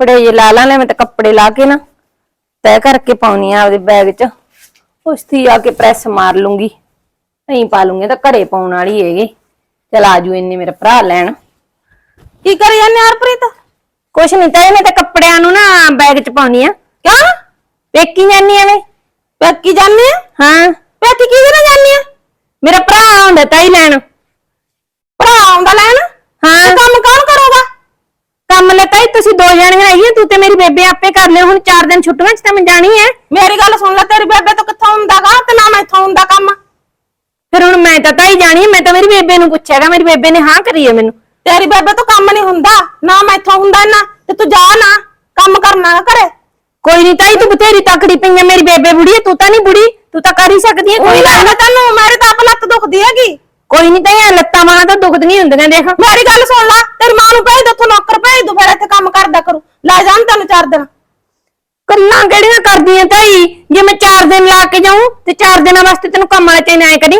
ਕੱਪੜੇ ਜੇ ਲਾ ਲਾਂ ਲੈ ਮੈਂ ਤਾਂ ਕੱਪੜੇ ਲਾ ਕੇ ਨਾ ਤੈਅ ਕਰਕੇ ਪਾਉਣੀ ਆ ਆਪਦੇ ਬੈਗ 'ਚ। ਉਸਤੀ ਆ ਕੇ ਪ੍ਰੈਸ ਮਾਰ ਲੂੰਗੀ। ਨਹੀਂ ਪਾ ਲੂੰਗੀ ਤਾਂ ਘਰੇ ਪਾਉਣ ਵਾਲੀ ਹੈਗੀ। ਚਲ ਆਜੂ ਇੰਨੇ ਮੇਰਾ ਭਰਾ ਲੈਣ। ਕੀ ਕਰੀ ਜਾਂਦੇ ਹਰਪ੍ਰੀਤ? ਕੁਛ ਨਹੀਂ ਤਾਂ ਮੈਂ ਤਾਂ ਕੱਪੜਿਆਂ ਨੂੰ ਨਾ ਬੈਗ 'ਚ ਪਾਉਣੀ ਆ। ਕਿਉਂ? ਵੇਖੀ ਜਾਨੀ ਐਵੇਂ ਪੇਕੀ ਜਾਂਦੇ ਆ? ਹਾਂ। ਪੇਕੀ ਕਿਹਦੇ ਨਾਲ ਜਾਂਦੇ ਆ? ਮੇਰਾ ਭਰਾ ਆਉਂਦਾ ਤਾਈ ਲੈਣ। ਭਰਾ ਆਉਂਦਾ ਲੈਣ? ਹਾਂ। ਤੇ ਕੰਮ ਕੌਣ ਕਰੂਗਾ? ਕੰਮ ਲੈ ਤਾਈ ਤੁਸੀਂ ਦੋ ਜਣੀਆਂ ਹੈਗੀਆਂ ਤੂੰ ਤੇ ਮੇਰੀ ਬੇਬੇ ਆਪੇ ਕਰ ਲਿਓ ਹੁਣ 4 ਦਿਨ ਛੁੱਟੀਆਂ 'ਚ ਤਾਂ ਮੈਂ ਜਾਣੀ ਐ। ਮੇਰੀ ਗੱਲ ਸੁਣ ਲੈ ਤੇਰੀ ਬੇਬੇ ਤੋਂ ਕਿੱਥੋਂ ਹੁੰਦਾਗਾ ਤੇ ਨਾ ਮੈਥੋਂ ਹੁੰਦਾ ਕੰਮ। ਫਿਰ ਹੁਣ ਮੈਂ ਤਾਂ ਤਾਈ ਜਾਣੀ ਮੈਂ ਤਾਂ ਮੇਰੀ ਬੇਬੇ ਨੂੰ ਪੁੱਛਿਆਗਾ ਮੇਰੀ ਬੇਬੇ ਨੇ ਹਾਂ ਕਰੀ ਐ ਮੈਨੂੰ। ਤੇਰੀ ਬੇਬੇ ਤੋਂ ਕੰਮ ਨਹੀਂ ਹੁੰਦਾ ਨਾ ਮੈਥੋਂ ਹੁੰਦਾ ਨਾ ਤੇ ਤੂੰ ਜਾ ਨਾ ਕੰਮ ਕਰਨਾ ਨਾ ਘਰੇ। ਕੋਈ ਨਹੀਂ ਤਾਈ ਤੂੰ ਬਥੇਰੀ ਤਕੜੀ ਪਈ ਐ ਮੇਰੀ ਬੇਬੇ ਬੁੜੀ ਐ ਤੂੰ ਤਾਂ ਨਹੀਂ ਬੁੜੀ ਤੂੰ ਤਾਂ ਕਰ ਹੀ ਸਕਦੀ ਐ ਕੋਈ ਗੱਲ ਤੈਨੂੰ ਮੇਰੇ ਤਾਂ ਆਪ ਲੱਤ ਦੁਖਦੀ ਹੈਗੀ। ਕੋਈ ਨਹੀਂ ਐਂ ਲੱਤਾਂ ਮਾਂ ਤਾਂ ਦੁਖਦ ਨਹੀਂ ਹੁੰਦੀਆਂ ਦੇਖ। ਮੇਰੀ ਗੱਲ ਸੁਣ ਲੈ ਤੇਰੀ ਮਾਂ ਨੂੰ ਭੇਜ ਦੇ ਉੱਥੋਂ ਨੌਕਰ ਭੇਜ ਦੂ ਫਿਰ ਇੱਥੇ ਕੰਮ ਕਰਦਾ ਕਰੂ। ਲੈ ਜਾਣ ਤੈਨੂੰ ਚਾਰ ਦਿਨ। ਕੰਨਾਂ ਕਿਹੜੀਆਂ ਕਰਦੀਆਂ ਤਾਈ? ਜੇ ਮੈਂ 4 ਦਿਨ ਲਾ ਕੇ ਜਾਊਂ ਤੇ 4 ਦਿਨਾਂ ਵਾਸਤੇ ਤੈਨੂੰ ਕੰਮ ਵਾਲੇ ਚਾਹੀਦੇ ਐ ਕਰੀ।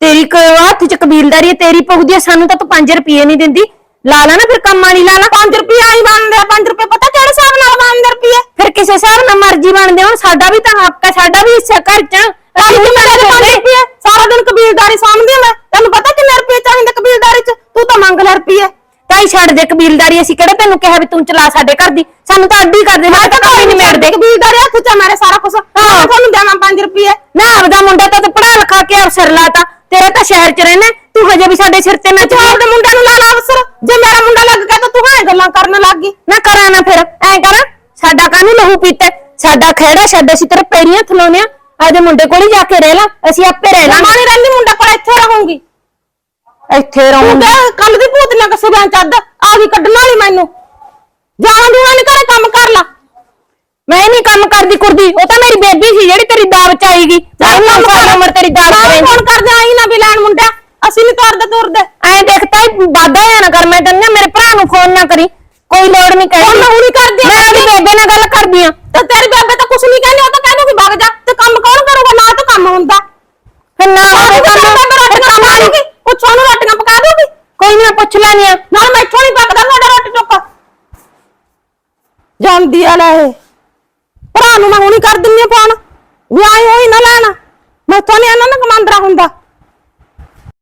ਤੇਰੀ ਕ ਹੱਥ 'ਚ ਕਬੀਲਦਾਰੀ ਐ ਤੇਰੀ ਪੁੱਗਦੀ ਐ ਸਾਨੂੰ ਤਾਂ ਤੂੰ 5 ਰੁਪਏ ਨਹੀਂ ਦਿੰਦੀ। ਲਾ ਲਾ ਨਾ ਫਿਰ ਕੰਮ ਵਾਲੀ ਲਾ ਲਾ। 5 ਰੁਪਏ ਆਈ ਬਣਦੇ ਆ 5 ਰੁਪਏ ਪਤਾ ਕਿਹੜੇ ਹਿਸਾਬ ਨਾਲ ਬਣਦੇ ਰੁਪਏ ਫਿਰ ਕਿਸੇ ਹਿਸਾਬ ਨਾਲ ਮਰਜ਼ੀ ਬਣਦੇ ਹੁਣ ਸਾਡਾ ਵੀ ਤਾਂ ਹੱਕ ਹੈ ਸਾਡਾ ਵੀ ਹਿੱਸਾ ਘਰ ਚ। ਮੇਰੇ ਸਾਰਾ ਦਿਨ ਕਬੀਲਦਾਰੀ ਸਾਂਭਦੀ ਮੈਂ। ਤੈਨੂੰ ਪਤਾ ਕਿੰਨੇ ਰੁਪਏ ਚਾਹੀਦੇ ਕਬੀਲਦਾਰੀ ਚ? ਤੂੰ ਤਾਂ ਮੰਗ ਲੈ ਰੁਪਏ ਤਾਈ ਛੱਡ ਦੇ ਕਬੀਲਦਾਰੀ। ਅਸੀਂ ਕਿਹੜਾ ਤੈਨੂੰ ਕਿਹਾ ਵੀ ਤੂੰ ਚਲਾ ਸਾਡੇ ਘਰ ਦੀ? ਸਾਨੂੰ ਤਾਂ ਅੱਡੀ ਕਰਦੇ। ਮੈਂ ਤਾਂ ਕੋਈ ਨਹੀਂ ਮੇੜਦੇ ਕਬੀਲਦਾਰੀ ਹੱਥ ਚ ਆ ਮੇਰੇ ਸਾਰਾ ਕੁਝ ਮੈਂ ਤੁਹਾਨੂੰ ਦੇਵਾਂ 5 ਰੁਪਏ ਨਾ ਆਪਦਾ ਮੁੰਡਾ ਤਾਂ ਤੂੰ ਪੜਾ ਲਿਖਾ ਕੇ ਅਫਸਰ ਲਾਤਾ। ਤੇਰਾ ਤਾਂ ਸ਼ਹਿਰ ਚ ਰਹਿਣਾ ਤੂੰ ਹਜੇ ਵੀ ਸਾਡੇ ਸਿਰ ਤੇ ਤੂੰ ਆਪਦੇ ਮੁੰਡੇ ਨੂੰ ਲਾ ਲਾ ਅਫਸਰ ਜੇ ਮੇਰਾ ਮੁੰਡਾ ਲੱਗ ਗਿਆ ਤਾਂ ਤੂੰ ਹਾਂ ਗੱਲਾਂ ਕਰਨ ਲੱਗ ਗਈ। ਨਾ ਕਰਾਂ ਨਾ ਫਿਰ। ਐ ਕਰ। ਸਾਡਾ ਕਾਹਨੂੰ ਲਹੂ ਪੀਤਾ? ਸਾਡਾ ਖਹਿੜਾ ਛੱਡ ਅਸੀਂ ਤੇਰੇ ਪੈਰੀਆਂ ਥਲਾਉਨੇ ਆ। ਆਪਦੇ ਮੁੰਡੇ ਕੋਲ ਹੀ ਜਾ ਕੇ ਰਹਿ ਲਾ ਅਸੀਂ ਆਪੇ ਰਹਿ ਮੈਂ ਲਾਂਗੇ ਨਹੀਂ ਰਹਿੰਦੀ ਮੁੰਡਾ ਕੋਲ ਇੱਥੇ ਰਹੂੰਗੀ। ਇੱਥੇ ਤੂੰ ਰਹੂੰਗਾ। ਤੇ ਕੱਲ ਦੀ ਭੂਤ ਨਾ ਕਿਸੇ ਬੈਂਚ ਅੱਧ ਆ ਗਈ ਕੱਢਣ ਵਾਲੀ ਮੈਨੂੰ। ਜਾਣਾ ਦੂਣਾ ਨਹੀਂ ਘਰੇ ਕੰਮ ਕਰ ਲਾ। ਮੈਂ ਨਹੀਂ ਕੰਮ ਕਰਦੀ ਕੁਰਦੀ ਉਹ ਤਾਂ ਮੇਰੀ ਬੇਬੀ ਸੀ ਜਿਹੜੀ ਤੇਰੀ ਦਾਵ ਚ ਆਈਗੀ ਸਾਰੀ ਸਾਰੀ ਉਮਰ ਤੇਰੀ ਦਾਵ ਚ ਰਹਿੰਦੀ ਫੋਨ ਕਰਦੇ ਆਈ ਨਾ ਵੀ ਲੈਣ ਮੁੰਡਾ ਅਸੀਂ ਨਹੀਂ ਤੁਰਦੇ ਤੁਰਦੇ। ਐ ਦੇਖਤਾ ਬਾਦਾ ਆ ਨਾ ਕਰ ਮੈਂ ਤੈਨੂੰ ਮੇਰੇ ਭਰਾ ਨੂੰ ਫੋਨ ਨਾ ਕਰੀ। ਕੋਈ ਲੋੜ ਨਹੀਂ ਕਹਿ ਫੋਨ ਮੈਂ ਹੁਣੀ ਕਰਦੀ ਆਂ। ਮੈਂ ਆਪਣੀ ਬੇਬੇ ਨਾਲ ਗੱਲ ਕਰਦੀ ਆ। ਤੇ ਤੇਰੀ ਬੇਬੇ ਤਾਂ ਕੁਛ ਨਹੀਂ ਕਹਿੰਦੀ ਉਹ ਤਾਂ ਕਹਿੰਦੀ ਵੀ ਵਗ ਜਾ। ਤੇ ਕੰਮ ਕੌਣ ਕਰੂਗਾ? ਨਾ ਤਾਂ ਕੰਮ ਹੁੰਦਾ। ਫਿਰ ਨਾ ਹੋਵੇ ਕੰਮ ਬੇਬੇ ਰੋਟੀਆਂ ਪਕਾ ਦੂਗੀ ਪੁੱਛੋ ਨੂੰ ਰੋਟੀਆਂ ਪਕਾ ਦੂਗੀ? ਕੋਈ ਨਹੀਂ ਮੈਂ ਪੁੱਛ ਲੈਣੀ ਆ। ਨਾਲ ਮੈਥੋਂ ਨਹੀਂ ਪੱਕਦਾ ਤੁਹਾਡਾ ਰੋਟੀ ਟੋਕਾ ਜਾਂਦੀ ਆ ਲੈ ਇਹ। ਭਰਾ ਨੂੰ ਮੈਂ ਹੁਣੀ ਕਰ ਦਿੰਨੀ ਆ ਫੋਨ। ਵੀ ਆਈ ਹੋਈ ਨਾ ਲੈਣਾ। ਮੈਥੋਂ ਨਹੀਂ ਇਹਨਾਂ ਨੂੰ ਕਮਾਂਦਰਾ ਹੁੰਦਾ।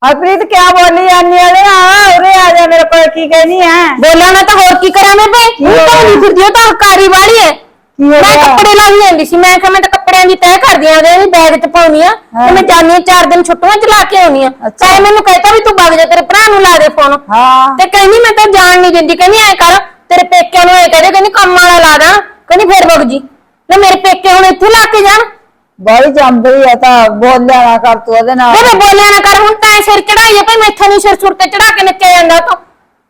ਹਰਪ੍ਰੀਤ ਕਿਆ ਬੋਲੀ ਜਾਂਦੀ ਆ? ਆ ਉਰੇ ਆ ਜਾ ਮੇਰੇ ਕੋਲ ਕੀ ਕਹਿਨੀ ਹੈ ਬੋਲਾਂ ਨਾ ਤਾਂ ਹੋਰ ਕੀ ਕਰਾਂ ਮੈਂ ਬੇ ਮੂੰਹ ਤਾਂ ਨਹੀਂ ਫਿਰਦੀ ਉਹ ਤਾਂ ਹਕਾਰੀ ਵਾਲੀ ਐ। ਮੈਂ? ਕੱਪੜੇ ਲਾਈ ਜਾਂਦੀ ਸੀ ਮੈਂ ਕਿਹਾ ਮੈਂ ਤਾਂ ਕੱਪੜਿਆਂ ਦੀ ਤੈਅ ਕਰਦੀ ਆ ਉਹਦੇ ਬੈਗ 'ਚ ਪਾਉਣੀ ਆ ਤੇ ਮੈਂ ਜਾਨੀ ਆ ਚਾਰ ਦਿਨ ਛੁੱਟੀਆਂ 'ਚ ਲਾ ਕੇ ਆਉਣੀ ਆ। ਚਾਹੇ ਮੈਨੂੰ ਕਹਿਤਾ ਵੀ ਤੂੰ ਵਗ ਜਾ ਤੇਰੇ ਭਰਾ ਨੂੰ ਲਾ ਦੇ ਫੋਨ ਹਾਂ। ਤੇ ਕਹਿੰਦੀ ਮੈਂ ਤਾਂ ਜਾਣ ਨਹੀਂ ਦਿੰਦੀ ਕਹਿੰਦੀ ਐ ਕਰ ਤੇਰੇ ਪੇਕਿਆਂ ਨੂੰ ਐ ਕਹਦੇ ਕਹਿੰਦੀ ਕੰਮ ਵਾਲਾ ਲਾ ਦਾਂ। ਕਹਿੰਦੀ ਫੇਰ ਵਗ ਜੀ। ਲੈ ਮੇਰੇ ਪੇਕੇ ਹੁਣ ਇੱਥੇ ਲਾ ਕੇ ਜਾਣ। ਬੜੀ ਜੰਬਰੀ ਆ ਤਾਂ ਬੋਲਿਆ ਨਾ ਕਰ ਤੂੰ ਉਹਦੇ ਨਾਲ। ਬੇਬੇ ਬੋਲਿਆ ਨਾ ਕਰ ਹੁਣ ਤਾਂ ਸਿਰ ਚੜਾਈ ਆ ਭਈ ਮੈਥੋਂ ਨਹੀਂ ਸਿਰ ਸੁਰ ਤੇ ਚੜਾ ਕੇ ਨੱਚਿਆ ਜਾਂਦਾ ਤੋਂ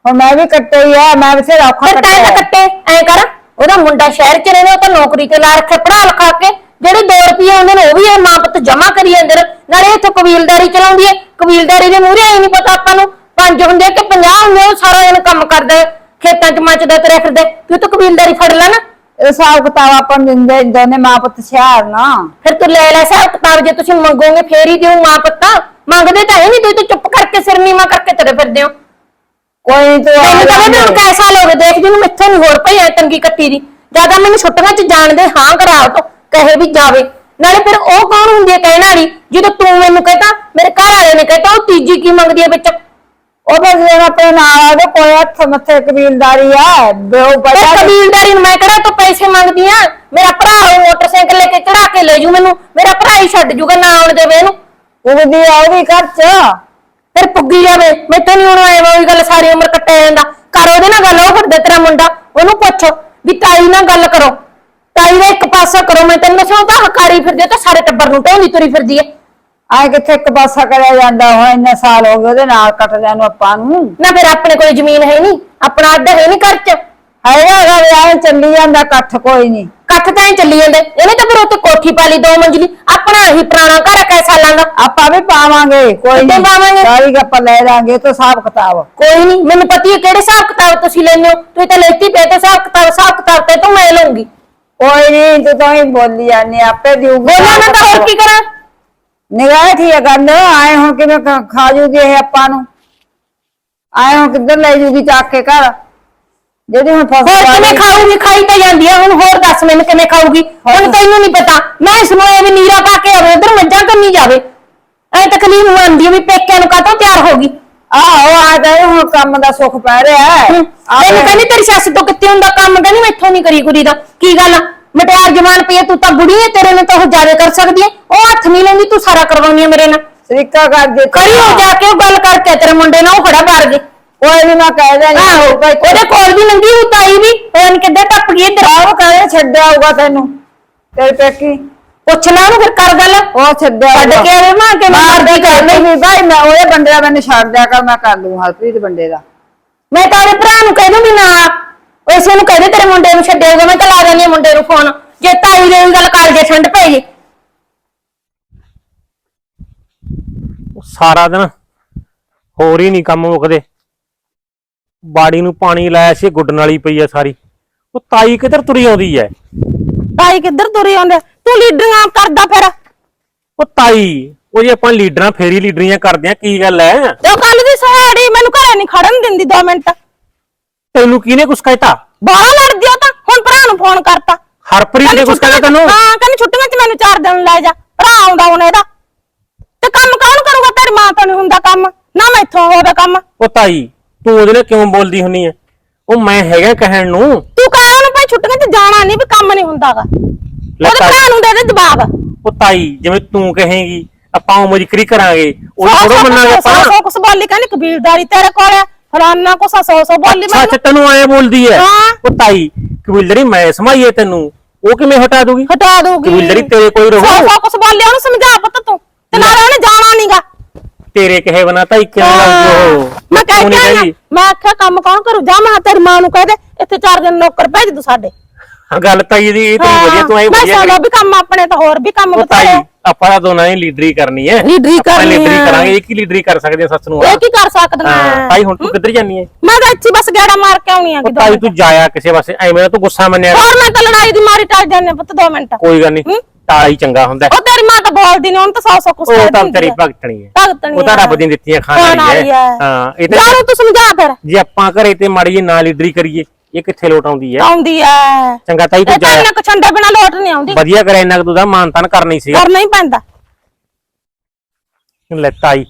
ਹੁਣ ਮੈਂ ਵੀ ਕੱਟੇ ਹੀ ਆ ਮੈਂ ਵੀ ਫਿਰ ਔਖਾ ਫਿਰ ਤੈਂ ਕੱਟਿਆ ਕੱਟੇ ਐ ਕਰ ਉਹਦਾ ਮੁੰਡਾ ਸ਼ਹਿਰ ਚ ਰਹਿੰਦਾ ਉਹ ਤਾਂ ਨੌਕਰੀ ਤੇ ਲਾ ਰੱਖਿਆ ਪੜਾ ਲਿਖਾ ਕੇ ਜਿਹੜੇ 2 ਰੁਪਏ ਆਉਂਦੇ ਨੇ ਉਹ ਵੀ ਇਹ ਮਾਂ ਪੁੱਤ ਜਮਾ ਕਰੀ ਜਾਂਦੇ ਨੇ। ਨਾਲੇ ਇੱਥੋਂ ਕਬੀਲਦਾਰੀ ਚਲਾਉਂਦੀ ਹੈ ਕਬੀਲਦਾਰੀ ਦੇ ਮੂਹਰੇ ਆਈ ਨਹੀਂ ਪਤਾ ਆਪਾਂ ਨੂੰ ਪੰਜ ਹੁੰਦੇ ਕਿ 50 ਹੁੰਦੇ ਉਹ ਸਾਰਾ ਦਿਨ ਕੰਮ ਕਰਦਾ ਹੈ, ਖੇਤਾਂ 'ਚ ਮੱਚਦਾ ਤੁਰਿਆ ਫਿਰਦਾ ਹੈ। ਤੂੰ ਕਬੀਲਦਾਰੀ ਫੜ ਲੈ ਨਾ। ਇਹ ਹਿਸਾਬ ਕਿਤਾਬ ਆਪਾਂ ਨੂੰ ਦਿੰਦੇ ਦੋਨੇ ਮਾਂ ਪੁੱਤ ਸ਼ਹਿਰ ਨਾ। ਫਿਰ ਤੂੰ ਲੈ ਲੈ ਹਿਸਾਬ ਕਿਤਾਬ ਜੇ ਤੁਸੀਂ ਮੰਗੋਗੇ ਫੇਰ ਹੀ ਦਿਓ ਮਾਂ ਪੁੱਤਾਂ। ਮੰਗਦੇ ਤਾਂ ਹੈ ਨਹੀਂ ਤੁਸੀਂ ਤਾਂ ਚੁੱਪ ਕਰਕੇ ਸਿਰ ਨੀਵਾਂ ਕਰਕੇ ਤੁਰੇ ਫਿਰਦੇ ਹੋ। ਕੋਈ ਤੂੰ ਆ ਤੈਨੂੰ ਤਾਂ ਜਾਂਦੇ। ਮੈਨੂੰ ਕੈਸਾ ਲੋਗੇ ਦੇਖ ਜਿਹਨੂੰ ਮੈਥੋਂ ਨਹੀਂ ਹੋਰ ਪਈ ਐ ਤੰਗੀ ਕੱਟੀ ਦੀ। ਜ਼ਿਆਦਾ ਮੈਨੂੰ ਛੁੱਟੀਆਂ 'ਚ ਜਾਣ ਦੇ ਹਾਂ ਕਰਾ ਤੋ ਕਹੇ ਵੀ ਜਾਵੇ। ਨਾਲੇ ਫਿਰ ਉਹ ਕੌਣ ਹੁੰਦੀ ਹੈ ਕਹਿਣ ਵਾਲੀ? ਜਦੋਂ ਤੂੰ ਮੈਨੂੰ ਕਹਤਾ ਮੇਰੇ ਘਰ ਵਾਲੇ ਨੇ ਕਹਤਾ ਉਹ ਤੀਜੀ ਕੀ ਮੰਗਦੀ ਹੈ ਵਿੱਚ? ਉਹ ਬਸ ਜਿਹੜਾ ਆਪਣੇ ਨਾਲ ਆ ਦੇ ਕੋਈ ਹੱਥ ਮੱਥੇ ਕਬੀਲਦਾਰੀ ਆ ਬਿਓ ਉਹ ਪਤਾ ਨੀ। ਕਬੀਲਦਾਰੀ ਨੂੰ ਮੈਂ ਕਿਹੜਾ ਤੋਂ ਪੈਸੇ ਮੰਗਦੀ ਆ? ਮੇਰਾ ਭਰਾ ਉਹ ਮੋਟਰਸਾਈਕਲ ਲੈ ਕੇ ਚੜਾ ਕੇ ਲੈ ਜੂ ਮੈਨੂੰ। ਮੇਰਾ ਭਰਾ ਹੀ ਛੱਡ ਜੂਗਾ ਨਾ ਆਉਣ ਦੇਵੇ ਇਹਨੂੰ। ਉਗਦੀ ਆ ਉਹਦੀ ਘਰ ਚ। ਫਿਰ ਪੁੱਗੀ ਜਾਵੇ। ਮੈਥੋਂ ਨਹੀਂ ਹੁਣ ਐਵੇਂ ਉਹੀ ਗੱਲ ਸਾਰੀ ਉਮਰ ਕੱਟਿਆ ਜਾਂਦਾ। ਕਰ ਉਹਦੇ ਨਾਲ ਗੱਲ ਉਹ ਫਿਰਦਾ ਤੇਰਾ ਮੁੰਡਾ। ਉਹਨੂੰ ਪੁੱਛ ਵੀ ਤਾਈ ਨਾਲ ਗੱਲ ਕਰੋ। ਤਾਈ ਦਾ ਇੱਕ ਪਾਸਾ ਕਰੋ। ਮੈਂ ਤੈਨੂੰ ਦੱਸਾਂ ਉਹ ਤਾਂ ਹਕਾਰੀ ਫਿਰਦੀ ਆ, ਉਹ ਤਾਂ ਸਾਰੇ ਟੱਬਰ ਨੂੰ ਢੋਂਦੀ ਤੁਰੀ ਫਿਰਦੀ ਹੈ ਆ ਕਿੱਥੇ? ਇੱਕ ਪਾਸਾ ਕਰਿਆ ਜਾਂਦਾ ਹੁਣ ਇੰਨੇ ਸਾਲ ਹੋ ਗਏ ਉਹਦੇ ਨਾਲ ਕੱਟਦਿਆਂ ਨੂੰ ਆਪਾਂ ਨੂੰ। ਨਾ ਫਿਰ ਆਪਣੇ ਕੋਲ ਜ਼ਮੀਨ ਹੈ ਨਹੀਂ ਆਪਣਾ ਅੱਧ ਹੈ ਨਹੀਂ ਘਰ ਚ। ਹੈਗਾ ਹੈਗਾ ਵਿਆਹ ਚੱਲੀ ਜਾਂਦਾ ਇਕੱਠ ਕੋਈ ਨਹੀਂ। ਕੱਠ ਤਾਂ ਹੀ ਚੱਲੀ ਜਾਂਦੇ ਇਹਨੇ ਤਾਂ ਫਿਰ ਉੱਤੇ ਕੋਠੀ ਪਾ ਲਈ ਦੋ ਮੰਜ਼ਲੀ। ਆਪਣਾ ਹੀ ਪੁਰਾਣਾ ਘਰ ਹੈ ਕੈਸਾ ਲਾਂਗਾ? ਆਪਾਂ ਵੀ ਪਾਵਾਂਗੇ ਕੋਈ ਕਿੱਥੇ ਨਹੀਂ। ਪਾਵਾਂਗੇ? ਸਾਰੀ ਆਪਾਂ ਲੈ ਲਾਂਗੇ ਤੋਂ ਹਿਸਾਬ ਕਿਤਾਬ। ਕੋਈ ਨਹੀਂ ਮੈਨੂੰ ਪਤੀ ਹੈ ਕਿਹੜੇ ਹਿਸਾਬ ਕਿਤਾਬ ਤੁਸੀਂ ਲੈਂਦੇ ਹੋ। ਤੁਸੀਂ ਤਾਂ ਲੈਤੀ ਪਏ ਤੇ ਹਿਸਾਬ ਕਿਤਾਬ ਹਿਸਾਬ ਕਿਤਾਬ ਤੇ ਤਾਂ ਮੈਂ ਲਊਂਗੀ। ਕੋਈ ਨਹੀਂ ਤੂੰ ਤਾਂ ਹੀ ਬੋਲੀ ਜਾਂਦੀ ਆਪੇ ਦਿਊਗੀ। ਬੋਲਾਂ ਨਾ ਤਾਂ ਹੋਰ ਕੀ ਕਰਾਂ? ਨਿਗਾਹ ਠੀਕ ਗੱਲ ਆਏ ਹੁਣ ਕਿਵੇਂ ਖ- ਖਾ ਜੂਗੀ ਇਹ ਆਪਾਂ ਨੂੰ? ਆਏ ਹੁਣ ਕਿੱਧਰ ਲੈ ਜੂਗੀ ਚੱਕ ਕੇ ਘਰ? ਜਿਹੜੀ ਹੁਣ ਹੋਰ ਫਸਲ ਕਿਵੇਂ ਵਾਲੀ ਖਾਊਗੀ? ਖਾਈ ਤਾਂ ਜਾਂਦੀ ਆ। ਹੁਣ ਹੋਰ ਦੱਸ ਮੈਨੂੰ ਕਿਵੇਂ ਖਾਊਗੀ? ਹੁਣ ਤੈਨੂੰ ਨਹੀਂ ਪਤਾ। ਮੈਂ ਇਸ ਨੂੰ ਇਹ ਵੀ ਨੀਰਾ ਪਾ ਕੇ ਆਵੇ ਉਧਰ ਮੱਝਾਂ ਕੰਨੀ ਜਾਵੇ। ਐ ਤਕਲੀਫ ਆਉਂਦੀ ਆ ਵੀ ਪੇਕਿਆਂ ਨੂੰ ਕਾਹਤੋਂ ਤਿਆਰ ਹੋਗੀ ਆਹੋ ਆ ਤਾਂ ਇਹ ਹੁਣ ਕੰਮ ਦਾ ਸੁੱਖ ਪੈ ਰਿਹਾ ਹੈ। ਤੈਨੂੰ ਕਹਿੰਦੀ ਤੇਰੀ ਸੱਸ ਤੋਂ ਕਿੱਥੇ ਹੁੰਦਾ? ਕੰਮ ਕਹਿੰਦੀ ਮੈਥੋਂ ਨਹੀਂ ਕਰੀ ਕੁਰੀ ਦਾ। ਕੀ ਗੱਲ ਆ? ਮਟਿਆਰ ਜਵਾਨ ਪਈ ਤੂੰ ਤਾਂ ਬੁੜੀ ਐ ਤੇਰੇ ਨਾਲ ਤਾਂ ਉਹ ਜ਼ਿਆਦਾ ਕਰ ਸਕਦੀ ਐ ਉਹ ਹੱਥ ਨਹੀਂ ਲਾਉਂਦੀ ਤੂੰ ਸਾਰਾ ਕਰਵਾਉਣੀ ਆ ਮੇਰੇ ਨਾਲ। ਸਰੀਕਾ ਕਰ ਦੇ। ਕਰੀ ਹੋ ਜਾ ਕੇ ਉਹ ਗੱਲ ਕਰਕੇ ਤੇਰੇ ਮੁੰਡੇ ਨਾਲ ਉਹ ਖੜਾ ਬਾੜ ਗਏ ਕੋਈ ਨਹੀਂ ਮੈਂ ਕਹਿ ਦੇਣੀ ਆਹੋ ਭਾਈ ਉਹਦੇ ਕੋਲ ਵੀ ਲੰਗੀ ਉਹ ਤਾਈ ਵੀ ਉਹਨ ਕਿੱਦਾਂ ਟੱਪ ਗਈ ਇੱਧਰ। ਆਹੋ ਕਹੇ ਛੱਡਿਆ ਹੋਊਗਾ ਤੈਨੂੰ। ਤੇਰੇ ਪੇਕੀ। ਪੁੱਛ ਲੈ ਉਹਨੂੰ ਫਿਰ ਕਰ ਗੱਲ। ਉਹ ਛੱਡਿਆ ਛੱਡ ਹੋਊਗਾ। ਕੇ ਆਵੇ ਮਾਂ ਕਿ ਮੈਂ ਮੈਂ ਮਰਦੀ ਕਰ ਲਈ ਵੀ ਭਾਈ ਮੈਂ ਉਹਦੇ ਬੰਦੇ ਦਾ ਮੈਨੂੰ ਛੱਡ ਦਿਆ ਕਰ ਮੈਂ ਕਰ ਲੂੰ ਹਰਪ੍ਰੀਤ ਬੰਦੇ ਦਾ। ਮੈਂ ਤਾਂ ਉਹਦੇ ਭਰਾ ਨੂੰ ਕਹਿ ਦੂੰਗੀ ਨਾ। ਉਸੇ ਨੂੰ ਕਹਿ ਦੇ ਤੇਰੇ ਮੁੰਡੇ ਨੂੰ ਛੱਡੇਗਾ ਮੈਂ ਤਾਂ ਲਾ ਦਿੰਦੀ ਹਾਂ ਮੁੰਡੇ ਨੂੰ ਫੋਨ ਜੇ ਤਾਈ ਦੇ ਗੱਲ ਕਰ ਜੇ ਠੰਡ ਪੈ ਜੇ। ਉਹ ਸਾਰਾ ਦਿਨ ਹੋਰ ਹੀ ਨਹੀਂ ਕੰਮ ਮੁੱਕਦੇ। ਬਾੜੀ ਨੂੰ ਪਾਣੀ ਲਾਇਆ ਸੀ ਗੁੱਡਣ ਵਾਲੀ ਪਈ ਆ ਸਾਰੀ। ਉਹ ਤਾਈ ਕਿੱਧਰ ਤੁਰੀ ਆਉਂਦੀ ਐ? ਤਾਈ ਕਿੱਧਰ ਤੁਰੀ ਆਉਂਦੇ ਤੂੰ ਲੀਡਰਾਂ ਕਰਦਾ ਫਿਰ। ਉਹ ਤਾਈ ਉਹ ਜੇ ਆਪਾਂ ਲੀਡਰਾਂ ਫੇਰੀ ਲੀਡਰੀਆਂ ਕਰਦੇ ਆ ਕੀ ਗੱਲ ਐ? ਤੇ ਉਹ ਕੱਲ ਦੀ ਸਹੇੜੀ ਮੈਨੂੰ ਘਰੇ ਨਹੀਂ ਖੜਨ ਦਿੰਦੀ 2 ਮਿੰਟ। ਤੈਨੂੰ ਕਿਹਨੇ ਕੁਛ ਕਹਿਤਾ? ਬਾਹਰ ਲੜਦੀ ਆ ਤਾਂ। ਹੁਣ ਭਰਾ ਨੂੰ ਫੋਨ ਕਰਤਾ। ਹਰਪ੍ਰੀਤ ਨੇ ਕੁਛ ਕਹਿਤਾ ਤੈਨੂੰ? ਹਾਂ ਕਹਿੰਦੀ ਛੁੱਟੀਆਂ 'ਚ ਮੈਨੂੰ 4 ਦਿਨ ਲੈ ਜਾ। ਭਰਾ ਆਉਂਦਾ ਹੁਣ ਇਹਦਾ। ਤੇ ਕੰਮ ਕੌਣ ਕਰੂਗਾ? ਤੇਰੀ ਮਾਂ ਤੋਂ ਨਹੀਂ ਹੁੰਦਾ ਕੰਮ। ਨਾ ਮੈਥੋਂ ਹੋਵੇ ਕੰਮ। ਉਹ ਤਾਈ ਤੂੰ ਉਹਦੇ ਨਾਲ ਕਿਉਂ ਬੋਲਦੀ ਹੁੰਨੀ ਐ? ਉਹ ਮੈਂ ਹੈਗਾ ਕਹਿਣ ਨੂੰ। ਤੂੰ ਕਹਿ ਉਹਨੂੰ ਭਾਈ ਛੁੱਟੀਆਂ 'ਚ ਜਾਣਾ ਨਹੀਂ ਵੀ ਕੰਮ ਨਹੀਂ ਹੁੰਦਾਗਾ। ਲੈ ਉਹਦੇ ਤਾਈ। ਭਰਾ ਨੂੰ ਦੇ ਦੇ ਜਵਾਬ। ਉਹ ਤਾਈ ਜਿਵੇਂ ਤੂੰ ਕਹੇਂਗੀ ਆਪਾਂ ਉਹ ਮੁਜਕਰੀ ਕਰਾਂਗੇ। ਉਹ ਥੋੜਾ ਮੰਨਾਂਗੇ ਆਪਾਂ। ਕੁਛ ਬੋਲੀ ਕਹਿੰਦੀ ਕਬੀਲਦਾਰੀ ਤੇਰੇ ਕੋਲ ਆ ਫਲਾਨਾ ਕੁਛ ਸੌ ਸੌ ਬੋਲੀ ਅੱਛਾ ਅੱਛਾ ਤੈਨੂੰ ਐ ਬੋਲਦੀ ਐ। ਹਾਂ। ਉਹ ਤਾਈ ਮੈਂ ਸਮਾਈਏ ਤੈਨੂੰ। ਉਹ ਕਿਵੇਂ ਹਟਾ ਦੂਗੀ? ਹਟਾ ਦੂਗੀ। ਕਬੀਲਦਾਰੀ ਤੇਰੇ ਕੋਈ ਰਹੂ ਸੌ ਸੌ ਕੁਛ ਬੋਲੀ ਉਹਨੂੰ ਸਮਝਾ ਪੁੱਤ ਤੂੰ। ਤੇ ਨਾਲੇ ਉਹਨੇ ਜਾਣਾ ਨਹੀਂਗਾ ਤੇਰੇ ਕਹੇ ਬਣਾ ਤਾਈ ਕਿਵੇਂ ਉਹ ਮੈਂ ਕਹਿ ਕੇ ਆਈ ਆਂ। ਕਹਿੰਦੀ। ਮੈਂ ਆਖਿਆ ਕੰਮ ਕੌਣ ਕਰੂ? ਜਾ ਮੈਂ ਤੇਰੀ ਮਾਂ ਨੂੰ ਕਹਿ ਦੇ ਇੱਥੇ ਚਾਰ ਦਿਨ ਨੌਕਰ ਭੇਜ ਦੂ ਸਾਡੇ। ਹਾਂ, ਗੱਲ ਤਾਈ ਦੀ ਇਹ ਤੇਰੀ ਵਧੀਆ ਤੂੰ ਐ ਮੈਂ ਵਧੀਆ। ਵੀ ਕੰਮ ਆਪਣੇ ਤਾਂ ਹੋਰ ਵੀ ਕੰਮ ਉਹ ਤਾਈ ਆਪਾਂ ਤਾਂ ਦੋਨਾਂ ਨੇ ਲੀਡਰੀ ਕਰਨੀ ਐ ਲੀਡਰੀ ਆਪਾਂ ਕਰਨੀ ਲੀਡਰੀ। ਕਰਾਂਗੇ ਇੱਕ ਹੀ ਲੀਡਰੀ ਕਰ ਸਕਦੇ ਆ ਸੱਸ ਨੂੰ ਇਹ ਕੀ ਕਰ ਸਕਦਾ ਹਾਂ ਤਾਈ ਹੁਣ ਤੂੰ ਕਿੱਧਰ ਜਾਨੀ ਐ ਮੈਂ ਤਾਂ ਇੱਥੇ ਬਸ ਗੇੜਾ ਮਾਰ ਕੇ ਆਉਣੀ ਆ ਉਹ ਕਿਦੋਂ ਤਾਈ ਤੂੰ ਜਾਇਆ ਕਿਸੇ ਪਾਸੇ ਐਵੇਂ ਨਾ ਤੂੰ ਗੁੱਸਾ ਮੰਨਿਆ ਹੋਰ ਮੈਂ ਤਾਂ ਲੜਾਈ ਦੀ ਮਾਰੀ ਟਲ ਜਾਂਦੇ ਪੁੱਤ 2 ਮਿੰਟ ਕੋਈ ਗੱਲ ਨਹੀਂ ਹੂੰ? ਤਾਈ ਚੰਗਾ ਹੁੰਦਾ ਹੈ। ਉਹ ਤੇਰੀ ਮਾਂ ਤਾਂ ਬੋਲਦੀ ਨਹੀਂ ਉਹਨੂੰ ਤਾਂ ਸੌ ਸੌ ਕੁਛ ਉਹ ਤਾਂ ਤੇਰੀ। ਭਗਤਣੀ ਹੈ ਭਗਤਣੀ ਉਹ ਤਾਂ। ਰੱਬ ਦੀਆਂ ਦਿੱਤੀਆਂ ਖਾਣ ਵਾਲੀ ਹੈ ਹੈ। ਹਾਂ ਇਹ ਤਾਂ ਯਾਰ ਤੂੰ ਸਮਝਾ ਫਿਰ ਜੇ ਆਪਾਂ ਘਰੇ ਤੇ ਮਾੜੀ ਜਿਹੀ ਨਾ ਲੀਡਰੀ ਕਰੀਏ ਇਹ ਕਿੱਥੇ ਲੋਟ ਆਉਂਦੀ ਹੈ? ਆਉਂਦੀ ਐ ਚੰਗਾ ਤਾਈ ਤੂੰ ਇਹ ਤਾਂ ਛੰਡੇ ਬਿਨਾ ਲੋਟ ਨਹੀਂ ਆਉਂਦੀ। ਵਧੀਆ ਕਰਿਆ ਇੰਨਾ ਕੁ ਤੂੰ ਦਾ ਮਾਨ ਤਾਨ ਕਰਨੀ ਸੀ। ਕਰਨਾ ਹੀ ਪੈਂਦਾ। ਲੈ ਤਾਈ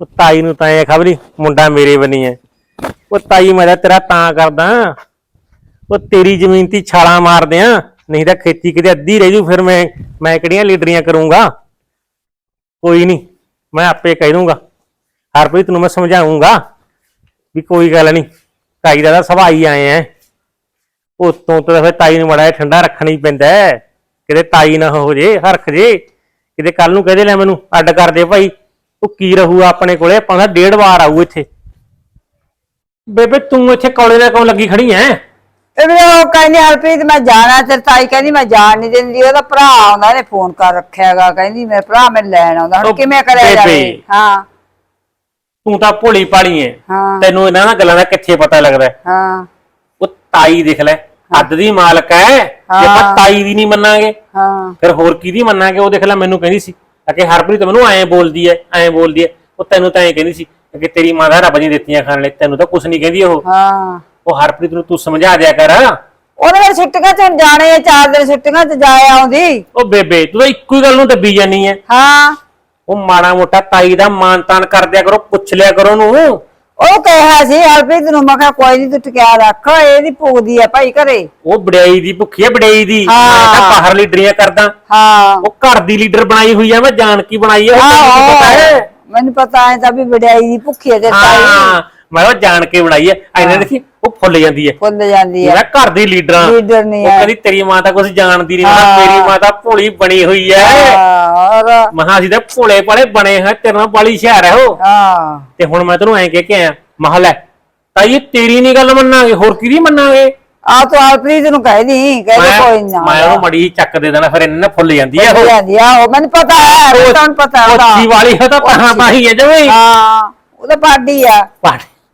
ਉਹ ਤਾਈ ਨੂੰ ਤਾਂ ਇਹ ਖਬਰੀ ਮੁੰਡਾ ਮੇਰੇ ਬਣੀ ਹੈ। ਉਹ ਤਾਈ ਮੈਂ ਤਾਂ ਤੇਰਾ ਤਾਂ ਕਰਦਾ। ਉਹ ਤੇਰੀ ਜ਼ਮੀਨ ਤੇ ਛਾਲਾਂ ਮਾਰਦੇ ਆ ਨਹੀਂ ਤਾਂ ਖੇਤੀ ਕਿਤੇ ਅੱਧੀ ਰਹਿ ਜੂ ਫਿਰ ਮੈਂ ਮੈਂ ਕਿਹੜੀਆਂ ਲੀਡਰੀਆਂ ਕਰੂੰਗਾ? ਕੋਈ ਨਹੀਂ ਮੈਂ ਆਪੇ ਕਹਿ ਦੂੰਗਾ। ਹਰਪ੍ਰੀਤ ਨੂੰ ਮੈਂ ਸਮਝਾਉਂਗਾ ਵੀ ਕੋਈ ਗੱਲ ਨਹੀਂ ਤਾਈ ਦਾ ਤਾਂ ਆਏ ਐ ਉਤੋਂ ਤਾਂ ਫਿਰ ਤਾਈ ਨੂੰ ਮੜਾ ਠੰਡਾ ਰੱਖਣਾ ਹੀ ਪੈਂਦਾ। ਕਿਤੇ ਤਾਈ ਨਾ ਹੋ ਜੇ ਹਰਖ ਜੇ। ਕਿਤੇ ਕੱਲ ਨੂੰ ਕਹਦੇ ਲੈ ਮੈਨੂੰ ਅੱਡ ਕਰ ਦੇ ਭਾਈ। ਉਹ ਕੀ ਰਹੂ ਆਪਣੇ ਕੋਲੇ? ਆਪਾਂ ਦਾ ਡੇਢ ਵਾਰ ਆਊ ਇੱਥੇ। ਬੇਬੇ ਤੂੰ ਇੱਥੇ ਕੌਲੇ ਨਾਲ ਕਿਉਂ ਲੱਗੀ ਖੜੀ ਐ? ਇਹ ਵੀ ਉਹ ਕਹਿੰਦੀ ਹਰਪ੍ਰੀਤ ਮੈਂ ਜਾਣਾ ਤੇ ਤਾਈ ਕਹਿੰਦੀ ਮੈਂ ਜਾਣ ਨਹੀਂ ਦਿੰਦੀ। ਉਹਦਾ ਭਰਾ ਆਉਂਦਾ ਨੇ ਫੋਨ ਕਰ ਰੱਖਿਆਗਾ ਕਹਿੰਦੀ ਮੇਰਾ ਭਰਾ ਮੈਨੂੰ ਲੈਣ ਆਉਂਦਾ। ਹੁਣ ਕਿਵੇਂ ਕਰਿਆ। ਜਾਵੇ? ਹਾਂ। ਤੂੰ ਤਾਂ ਭੋਲੀ ਪਾਲੀ ਐ ਹਾਂ। ਤੈਨੂੰ ਇਹਨਾਂ ਗੱਲਾਂ ਦਾ ਕਿੱਥੇ ਪਤਾ ਲੱਗਦਾ? ਹੈ? ਹਾਂ ਉਹ ਤਾਈ ਦੇਖ ਲੈ ਅੱਧ ਦੀ ਮਾਲਕ ਐ। ਜੇ ਆਪਾਂ। ਤਾਈ ਦੀ ਨਹੀਂ ਮੰਨਾਂਗੇ ਹਾਂ। ਫਿਰ ਹੋਰ ਕਿਹਦੀ ਮੰਨਾਂਗੇ? ਉਹ ਦੇਖ ਲੈ ਮੈਨੂੰ ਕਹਿੰਦੀ ਸੀ ਕਿ ਹਰਪ੍ਰੀਤ ਮੈਨੂੰ ਐਂ ਬੋਲਦੀ ਐ ਐਂ ਬੋਲਦੀ ਐ। ਉਹ ਤੈਨੂੰ ਤਾਂ ਐਂ ਕਹਿੰਦੀ ਸੀ ਕਿ ਤੇਰੀ ਮਾਂ ਦਾ ਰੱਬ ਨੇ ਦਿੱਤੀਆਂ ਖਾਣ ਲਈ ਤੈਨੂੰ ਤਾਂ ਕੁਝ ਨਹੀਂ ਕਹਿੰਦੀ ਉਹ। ਹਾਂ। ਉਹ ਹਰਪ੍ਰੀਤ ਨੂੰ ਤੂੰ ਸਮਝਾ ਦਿਆ ਕਰ। ਉਹਦੇ ਨਾਲ ਛੁੱਟੀਆਂ ਚ ਹੁਣ ਜਾਣੇ ਆ ਚਾਰ ਦਿਨ ਛੁੱਟੀਆਂ ਚ ਜਾ ਆਉਂਦੀ। ਉਹ ਬੇਬੇ ਤੂੰ ਤਾਂ ਇੱਕੋ ਹੀ ਗੱਲ ਨੂੰ ਦੱਬੀ ਜਾਨੀ ਐ। ਹਾਂ। ਉਹ ਮਾੜਾ ਮੋਟਾ ਤਾਈ ਦਾ ਮਾਨ ਤਾਨ ਕਰ ਦਿਆ ਕਰੋ ਪੁੱਛ ਲਿਆ ਕਰੋ ਉਹਨੂੰ। ਉਹ ਕਹਿਆ ਸੀ ਹਰਪ੍ਰੀਤ ਨੂੰ ਮੈਂ ਕਿਹਾ ਕੋਈ ਨਹੀਂ ਤੂੰ ਟਕਿਆ ਰੱਖ ਇਹਦੀ ਭੁਗਦੀ ਆ ਭਾਈ ਘਰੇ। ਉਹ ਵਡਿਆਈ ਦੀ ਭੁੱਖੀ ਐ ਵਡਿਆਈ ਦੀ। ਹਾਂ। ਮੈਂ ਤਾਂ ਬਾਹਰ ਲੀਡਰੀਆਂ ਕਰਦਾ। ਹਾਂ। ਉਹ ਘਰ ਦੀ ਲੀਡਰ ਬਣਾਈ ਹੋਈ ਆ ਮੈਂ ਜਾਣ ਕੀ ਬਣਾਈ ਆ ਉਹ ਤੈਨੂੰ ਕੀ ਪਤਾ ਹੈ। ਮੈਨੂੰ ਪਤਾ ਹੈ ਤਾਂ ਵੀ ਵਡਿਆਈ ਦੀ ਭੁੱਖੀ ਹੈ ਤੇ ਤਾਈ। ਹਾਂ। ਮੈਂ ਉਹ ਜਾਣ ਕੇ ਬਣਾਈ ਐ ਐਨੇ ਦੇਖੀ ਉਹ ਫੁੱਲ ਜਾਂਦੀ ਐ ਫੁੱਲ ਜਾਂਦੀ ਹੈ ਮੈਂ ਘਰ ਦੀ ਲੀਡਰਾਂ ਲੀਡਰ ਨਹੀਂ ਉਹ ਹੈ। ਕਹਿੰਦੀ ਤੇਰੀ ਮਾਂ ਤਾਂ ਕੁਝ ਜਾਣਦੀ ਨਹੀਂ ਮੈਂ ਹਾਂ। ਮੇਰੀ ਮਾਂ ਤਾਂ ਭੋਲੀ ਬਣੀ ਹੋਈ ਐ। ਹਾਂ ਔਰ ਮਹਾ ਅਸੀਂ ਤਾਂ ਭੋਲੇ ਪਾਲੇ ਬਣੇ ਹਾਂ ਤੇਰੇ ਨਾਲ ਬਾਲੀ ਸ਼ਹਿਰ ਹੈ ਉਹ। ਹਾਂ। ਤੇ ਹੁਣ ਮੈਂ ਤੈਨੂੰ ਐਂ ਕਹਿ ਕੇ ਆਇਆ ਮਹਲ ਹੈ ਤਾਂ ਇਹ ਤੇਰੀ ਨਹੀਂ ਗੱਲ ਮੰਨਾਂਗੇ ਹੋਰ ਕਿਹਦੀ ਮੰਨਾਂਗੇ? ਆ ਤੂੰ ਹਰਪ੍ਰੀਤ ਨੂੰ ਕਹਿ ਦੀ ਕਹਿ ਦੇ ਕੋਈ ਨਾ। ਮੈਂ ਉਹਨੂੰ ਮੜੀ ਚੱਕ ਦੇ ਦੇਣਾ ਫਿਰ ਇਹਨਾਂ ਨੇ ਫੁੱਲ ਜਾਂਦੀ ਹੈ ਫੁੱਲ ਉਹ ਜਾਂਦੀ ਆ ਉਹ ਮੈਨੂੰ ਪਤਾ ਹੈ ਮੈਨੂੰ ਤਾਂ ਪਤਾ ਉਹਦਾ। ਉੱਚੀ ਵਾਲੀ ਹੈ ਤਾਂ ਪਹਾਂ ਪਾਹੀ ਹੈ ਜਵੇਂ ਹਾਂ ਉਹਦਾ ਪਾਡੀ ਆ।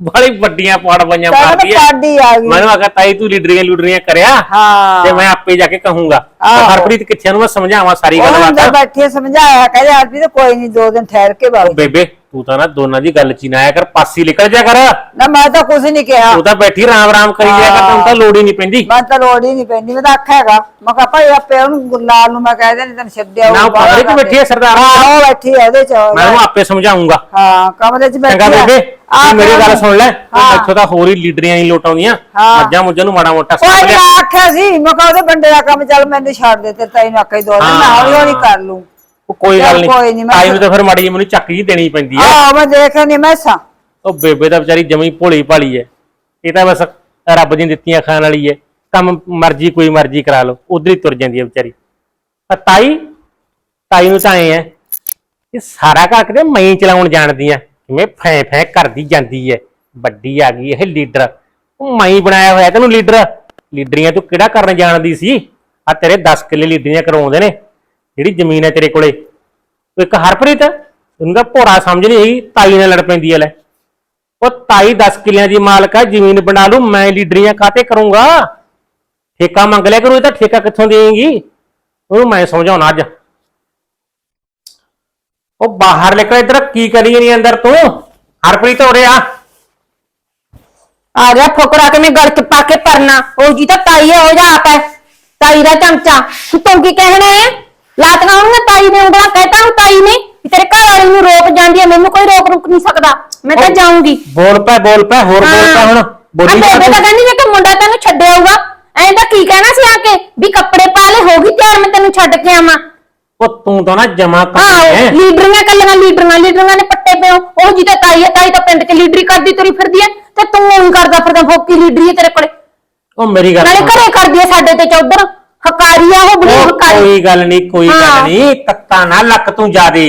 ਬੜੀ ਵੱਡੀਆਂ ਪਾੜ ਪਈਆਂ ਤਾਂ ਪਾਡੀ ਆ। ਗਈ। ਮੈਨੂੰ ਆਖਿਆ ਤਾਈ ਤੂੰ ਲੀਡਰੀਆਂ ਲੂਡਰੀਆਂ ਕਰਿਆ ਹਾਂ। ਤੇ ਮੈਂ ਆਪੇ ਜਾ ਕੇ ਕਹੂੰਗਾ। ਆਹੋ। ਹਰਪ੍ਰੀਤ ਕਿੱਥੇ ਨੂੰ ਮੈਂ ਸਮਝਾਵਾਂ ਸਾਰੀ ਉਹ ਅੰਦਰ ਬੈਠੇ ਸਮਝਾਇਆ ਕਹਿੰਦੇ ਹਰਪ੍ਰੀਤ ਕੋਈ ਨਹੀਂ ਦੋ ਦਿਨ ਠਹਿਰ ਕੇ ਬਾਬੂ ਬੇਬੇ ਤੂੰ ਤਾਂ ਨਾ ਦੋਨਾਂ ਦੀ ਗੱਲ ਚ ਹੀ ਨਾ ਆਇਆ ਕਰ ਪਾਸੀ ਨਿਕਲ ਜਾ ਕਰ। ਨਾ ਮੈਂ ਤਾਂ ਕੁਝ ਨਹੀਂ ਕਿਹਾ। ਤੂੰ ਤਾਂ ਬੈਠੀ ਰਾਮ ਰਾਮ ਕਰੀ ਜਾਇਆ ਕਰ ਤੈਨੂੰ ਤਾਂ ਲੋੜ ਹੀ ਨਹੀਂ ਪੈਂਦੀ। ਮੈਂ ਤਾਂ ਲੋੜ ਹੀ ਨਹੀਂ ਪੈਂਦੀ ਮੈਂ ਤਾਂ ਆਖਿਆ ਹੈਗਾ। ਮੈਂ ਕਿਹਾ ਭਾਈ ਆਪੇ ਉਹਨੂੰ ਗੁਰਲਾਲ ਨੂੰ ਮੈਂ ਕਹਿ ਦੇਣੀ ਤੈਨੂੰ ਛੱਡਿਆ ਨਾ ਉਹ ਕਮਰੇ 'ਚ ਬੈਠੀ ਹੈ ਸਰਦਾਰ। ਹਾਂ ਉਹ ਬੈਠੀ ਹੈ ਇਹਦੇ ਚ ਮੈਂ ਉਹਨੂੰ ਆਪੇ ਸਮਝਾਉਂਗਾ। ਹਾਂ ਕਮਰੇ ਚ ਬੈਠੀ ਚੰਗਾ ਹੈ। ਬੇਬੇ। ਆਹ ਤੂੰ ਮੇਰੀ ਗੱਲ ਸੁਣ ਲੈ ਹਾਂ। ਇੱਥੋਂ ਤਾਂ ਹੋਰ ਹੀ ਲੀਡਰੀਆਂ ਹੀ ਲੋਟ ਆਉਂਦੀਆਂ ਹਾਂ। ਮੱਝਾਂ ਮੁੱਝਾਂ ਨੂੰ ਮਾੜਾ ਮੋਟਾ ਉਹ ਮੈਂ ਲਿਆ। ਆਖਿਆ ਸੀ ਮੈਂ ਕਿਹਾ ਉਹਦੇ ਬੰਦੇ ਦਾ ਕੰਮ ਚੱਲ ਮੈਨੂੰ ਛੱਡ ਦੇ ਤੇ ਤੈਨੂੰ ਆਖਿਆ ਹੀ ਦੋ ਦਿਨ ਮੈਂ ਹੌਲੀ ਹੌਲੀ ਕਰ ਲੂੰ ਉਹ ਕੋਈ ਚੱਲ ਗੱਲ ਕੋਈ ਨਹੀਂ ਨੀ, ਮੈਂ ਤਾਈ ਨੂੰ ਤਾਂ ਫਿਰ ਮਾੜੀ ਜਿਹੀ ਮੈਨੂੰ ਚੱਕ ਜੀ ਦੇਣੀ ਪੈਂਦੀ ਹੈ ਆਹ ਮੈਂ ਦੇਖਿਆ ਨਹੀਂ ਮੈਂ ਸਾਂ ਉਹ ਬੇਬੇ ਤਾਂ ਵਿਚਾਰੀ ਜਮੀ ਭੋਲੀ ਭਾਲੀ ਹੈ ਇਹ ਤਾਂ ਬਸ ਰੱਬ ਦੀਆਂ ਦਿੱਤੀਆਂ ਖਾਣ ਵਾਲੀ ਹੈ ਕੰਮ ਮਰਜ਼ੀ ਕੋਈ ਮਰਜ਼ੀ ਕਰਾ ਲਓ ਉਧਰ ਹੀ ਤੁਰ ਜਾਂਦੀ ਹੈ ਵਿਚਾਰੀ। ਆ ਤਾਈ ਤਾਈ ਨੂੰ ਤਾਂ ਐ ਹੈ ਇਹ ਸਾਰਾ ਘਰ ਕਿਤੇ ਮੈਂ ਹੀ ਚਲਾਉਣ ਜਾਣਦੀ ਆ। ਕਿਵੇਂ ਫੈ ਫੈ ਕਰਦੀ ਜਾਂਦੀ ਹੈ ਵੱਡੀ ਆ ਗਈ ਇਹ ਲੀਡਰ। ਉਹ ਮੈਂ ਹੀ ਬਣਾਇਆ ਹੋਇਆ ਤੈਨੂੰ ਲੀਡਰ। ਲੀਡਰੀਆਂ ਤੂੰ ਕਿਹੜਾ ਕਰਨ ਜਾਣਦੀ ਸੀ? ਆ ਤੇਰੇ 10 ਕਿੱਲੇ ਲੀਡਰੀਆਂ ਕਰਵਾਉਂਦੇ ਨੇ। ਜਿਹੜੀ ਜ਼ਮੀਨ ਹੈ ਤੇਰੇ ਕੋਲੇ। ਉਹ ਇੱਕ ਹਰਪ੍ਰੀਤ, ਉਹਨੂੰ ਤਾਂ ਭੋਰਾ ਸਮਝ ਨਹੀਂ ਹੈਗੀ ਤਾਈ ਨਾਲ ਲੜ ਪੈਂਦੀ ਹੈ ਲੈ। ਉਹ ਤਾਈ 10 ਕਿੱਲਿਆਂ ਦੀ ਮਾਲਕ ਆ, ਜ਼ਮੀਨ ਬਣਾ ਲੂ ਮੈਂ ਲੀਡਰੀਆਂ ਕਾਤੇ ਕਰੂੰਗਾ? ਠੇਕਾ ਮੰਗ ਲਿਆ ਕਰੂ, ਇਹ ਤਾਂ ਠੇਕਾ ਕਿੱਥੋਂ ਦੇਂਗੀ ਉਹਨੂੰ ਮੈਂ ਸਮਝਾਉਣਾ ਅੱਜ। ਉਹ ਬਾਹਰ ਨਿਕਲ ਇੱਧਰ ਕੀ ਕਰੀ ਨਹੀਂ ਅੰਦਰ ਤੂੰ? ਹਰਪ੍ਰੀਤ ਹੋ ਰਿਹਾ ਆ ਗਿਆ ਫੋਕਰਾ ਕੇ ਮੈਂ ਗਲ ਚ ਪਾ ਕੇ ਪਰਨਾ। ਉਹ ਜੀ ਤਾਂ ਤਾਈ ਹੈ ਉਹ ਜਾ ਆਪ ਹੈ। ਤਾਈ ਦਾ ਚਮਚਾ। ਤੂੰ ਕੀ ਕਹਿਣਾ ਹੈ? ਲਾਤੀਆਂ ਉਹਨੇ ਤਾਈ ਨੇ ਉਂਗਲਾਂ ਕਹਿਤਾ ਨੂੰ ਤਾਈ ਨੇ ਵੀ ਤੇਰੇ ਘਰ ਵਾਲੀ ਨੂੰ ਰੋਕ ਜਾਂਦੀ ਹੈ ਮੈਨੂੰ ਕੋਈ ਰੋਕ ਰੁਕ ਨਹੀਂ ਸਕਦਾ। ਮੈਂ ਤਾਂ ਜਾਊਂਗੀ। ਬੋਲ ਪੈ ਬੋਲ ਪੈ ਹੋਰ ਬੋਲ ਪੈ ਹੁਣ। ਬੋਲੀ ਜਾ ਬੇਬੇ ਤਾਂ। ਕਹਿੰਦੀ ਹੈ ਕਿ ਮੁੰਡਾ ਤੈਨੂੰ ਛੱਡਿਆ ਆਊਗਾ ਐਂ ਤਾਂ ਕੀ ਕਹਿਣਾ ਸੀ ਆ ਕੇ? ਵੀ ਕੱਪੜੇ ਪਾ ਲੈ ਹੋ ਗਈ ਤਿਆਰ ਮੈਂ ਤੈਨੂੰ ਛੱਡ ਕੇ ਆਵਾਂ। ਉਹ ਤੂੰ ਤਾਂ ਨਾ ਜਮਾ ਹਾਂ ਕਰ ਲੀਡਰੀਆਂ ਕੱਲੀਆਂ ਲੀਡਰੀਆਂ ਲੀਡਰੀਆਂ ਨੇ ਪੱਟੇ ਪਿਓ ਉਹ ਜੀ ਤਾਂ ਤਾਈ ਹੈ ਤਾਈ ਤਾਂ ਪਿੰਡ 'ਚ ਲੀਡਰੀ ਕਰਦੀ ਤੁਰੀ ਫਿਰਦੀ ਹੈ ਤੇ ਤੂੰ ਨਹੀਂ ਕਰਦਾ ਫਿਰਦਾ ਫੋਕੀ ਲੀਡਰੀ ਹੈ ਤੇਰੇ ਕੋਲੇ। ਉਹ ਮੇਰੀ ਗੱਲ ਨਾਲੇ ਸੁਣ। ਘਰੇ ਕਰਦੀ ਹੈ ਸਾਡੇ ਤੇ ਚੌਧਰ। ਹਕਾਰੀ ਆ ਉਹ ਬੜੀ ਉਹ ਹਕਾਰੀ। ਕੋਈ ਗੱਲ ਨਹੀਂ ਕੋਈ ਗੱਲ। ਨਹੀਂ ਤੱਤਾ ਨਾ ਲੱਕ ਤੂੰ ਜਾਦੇ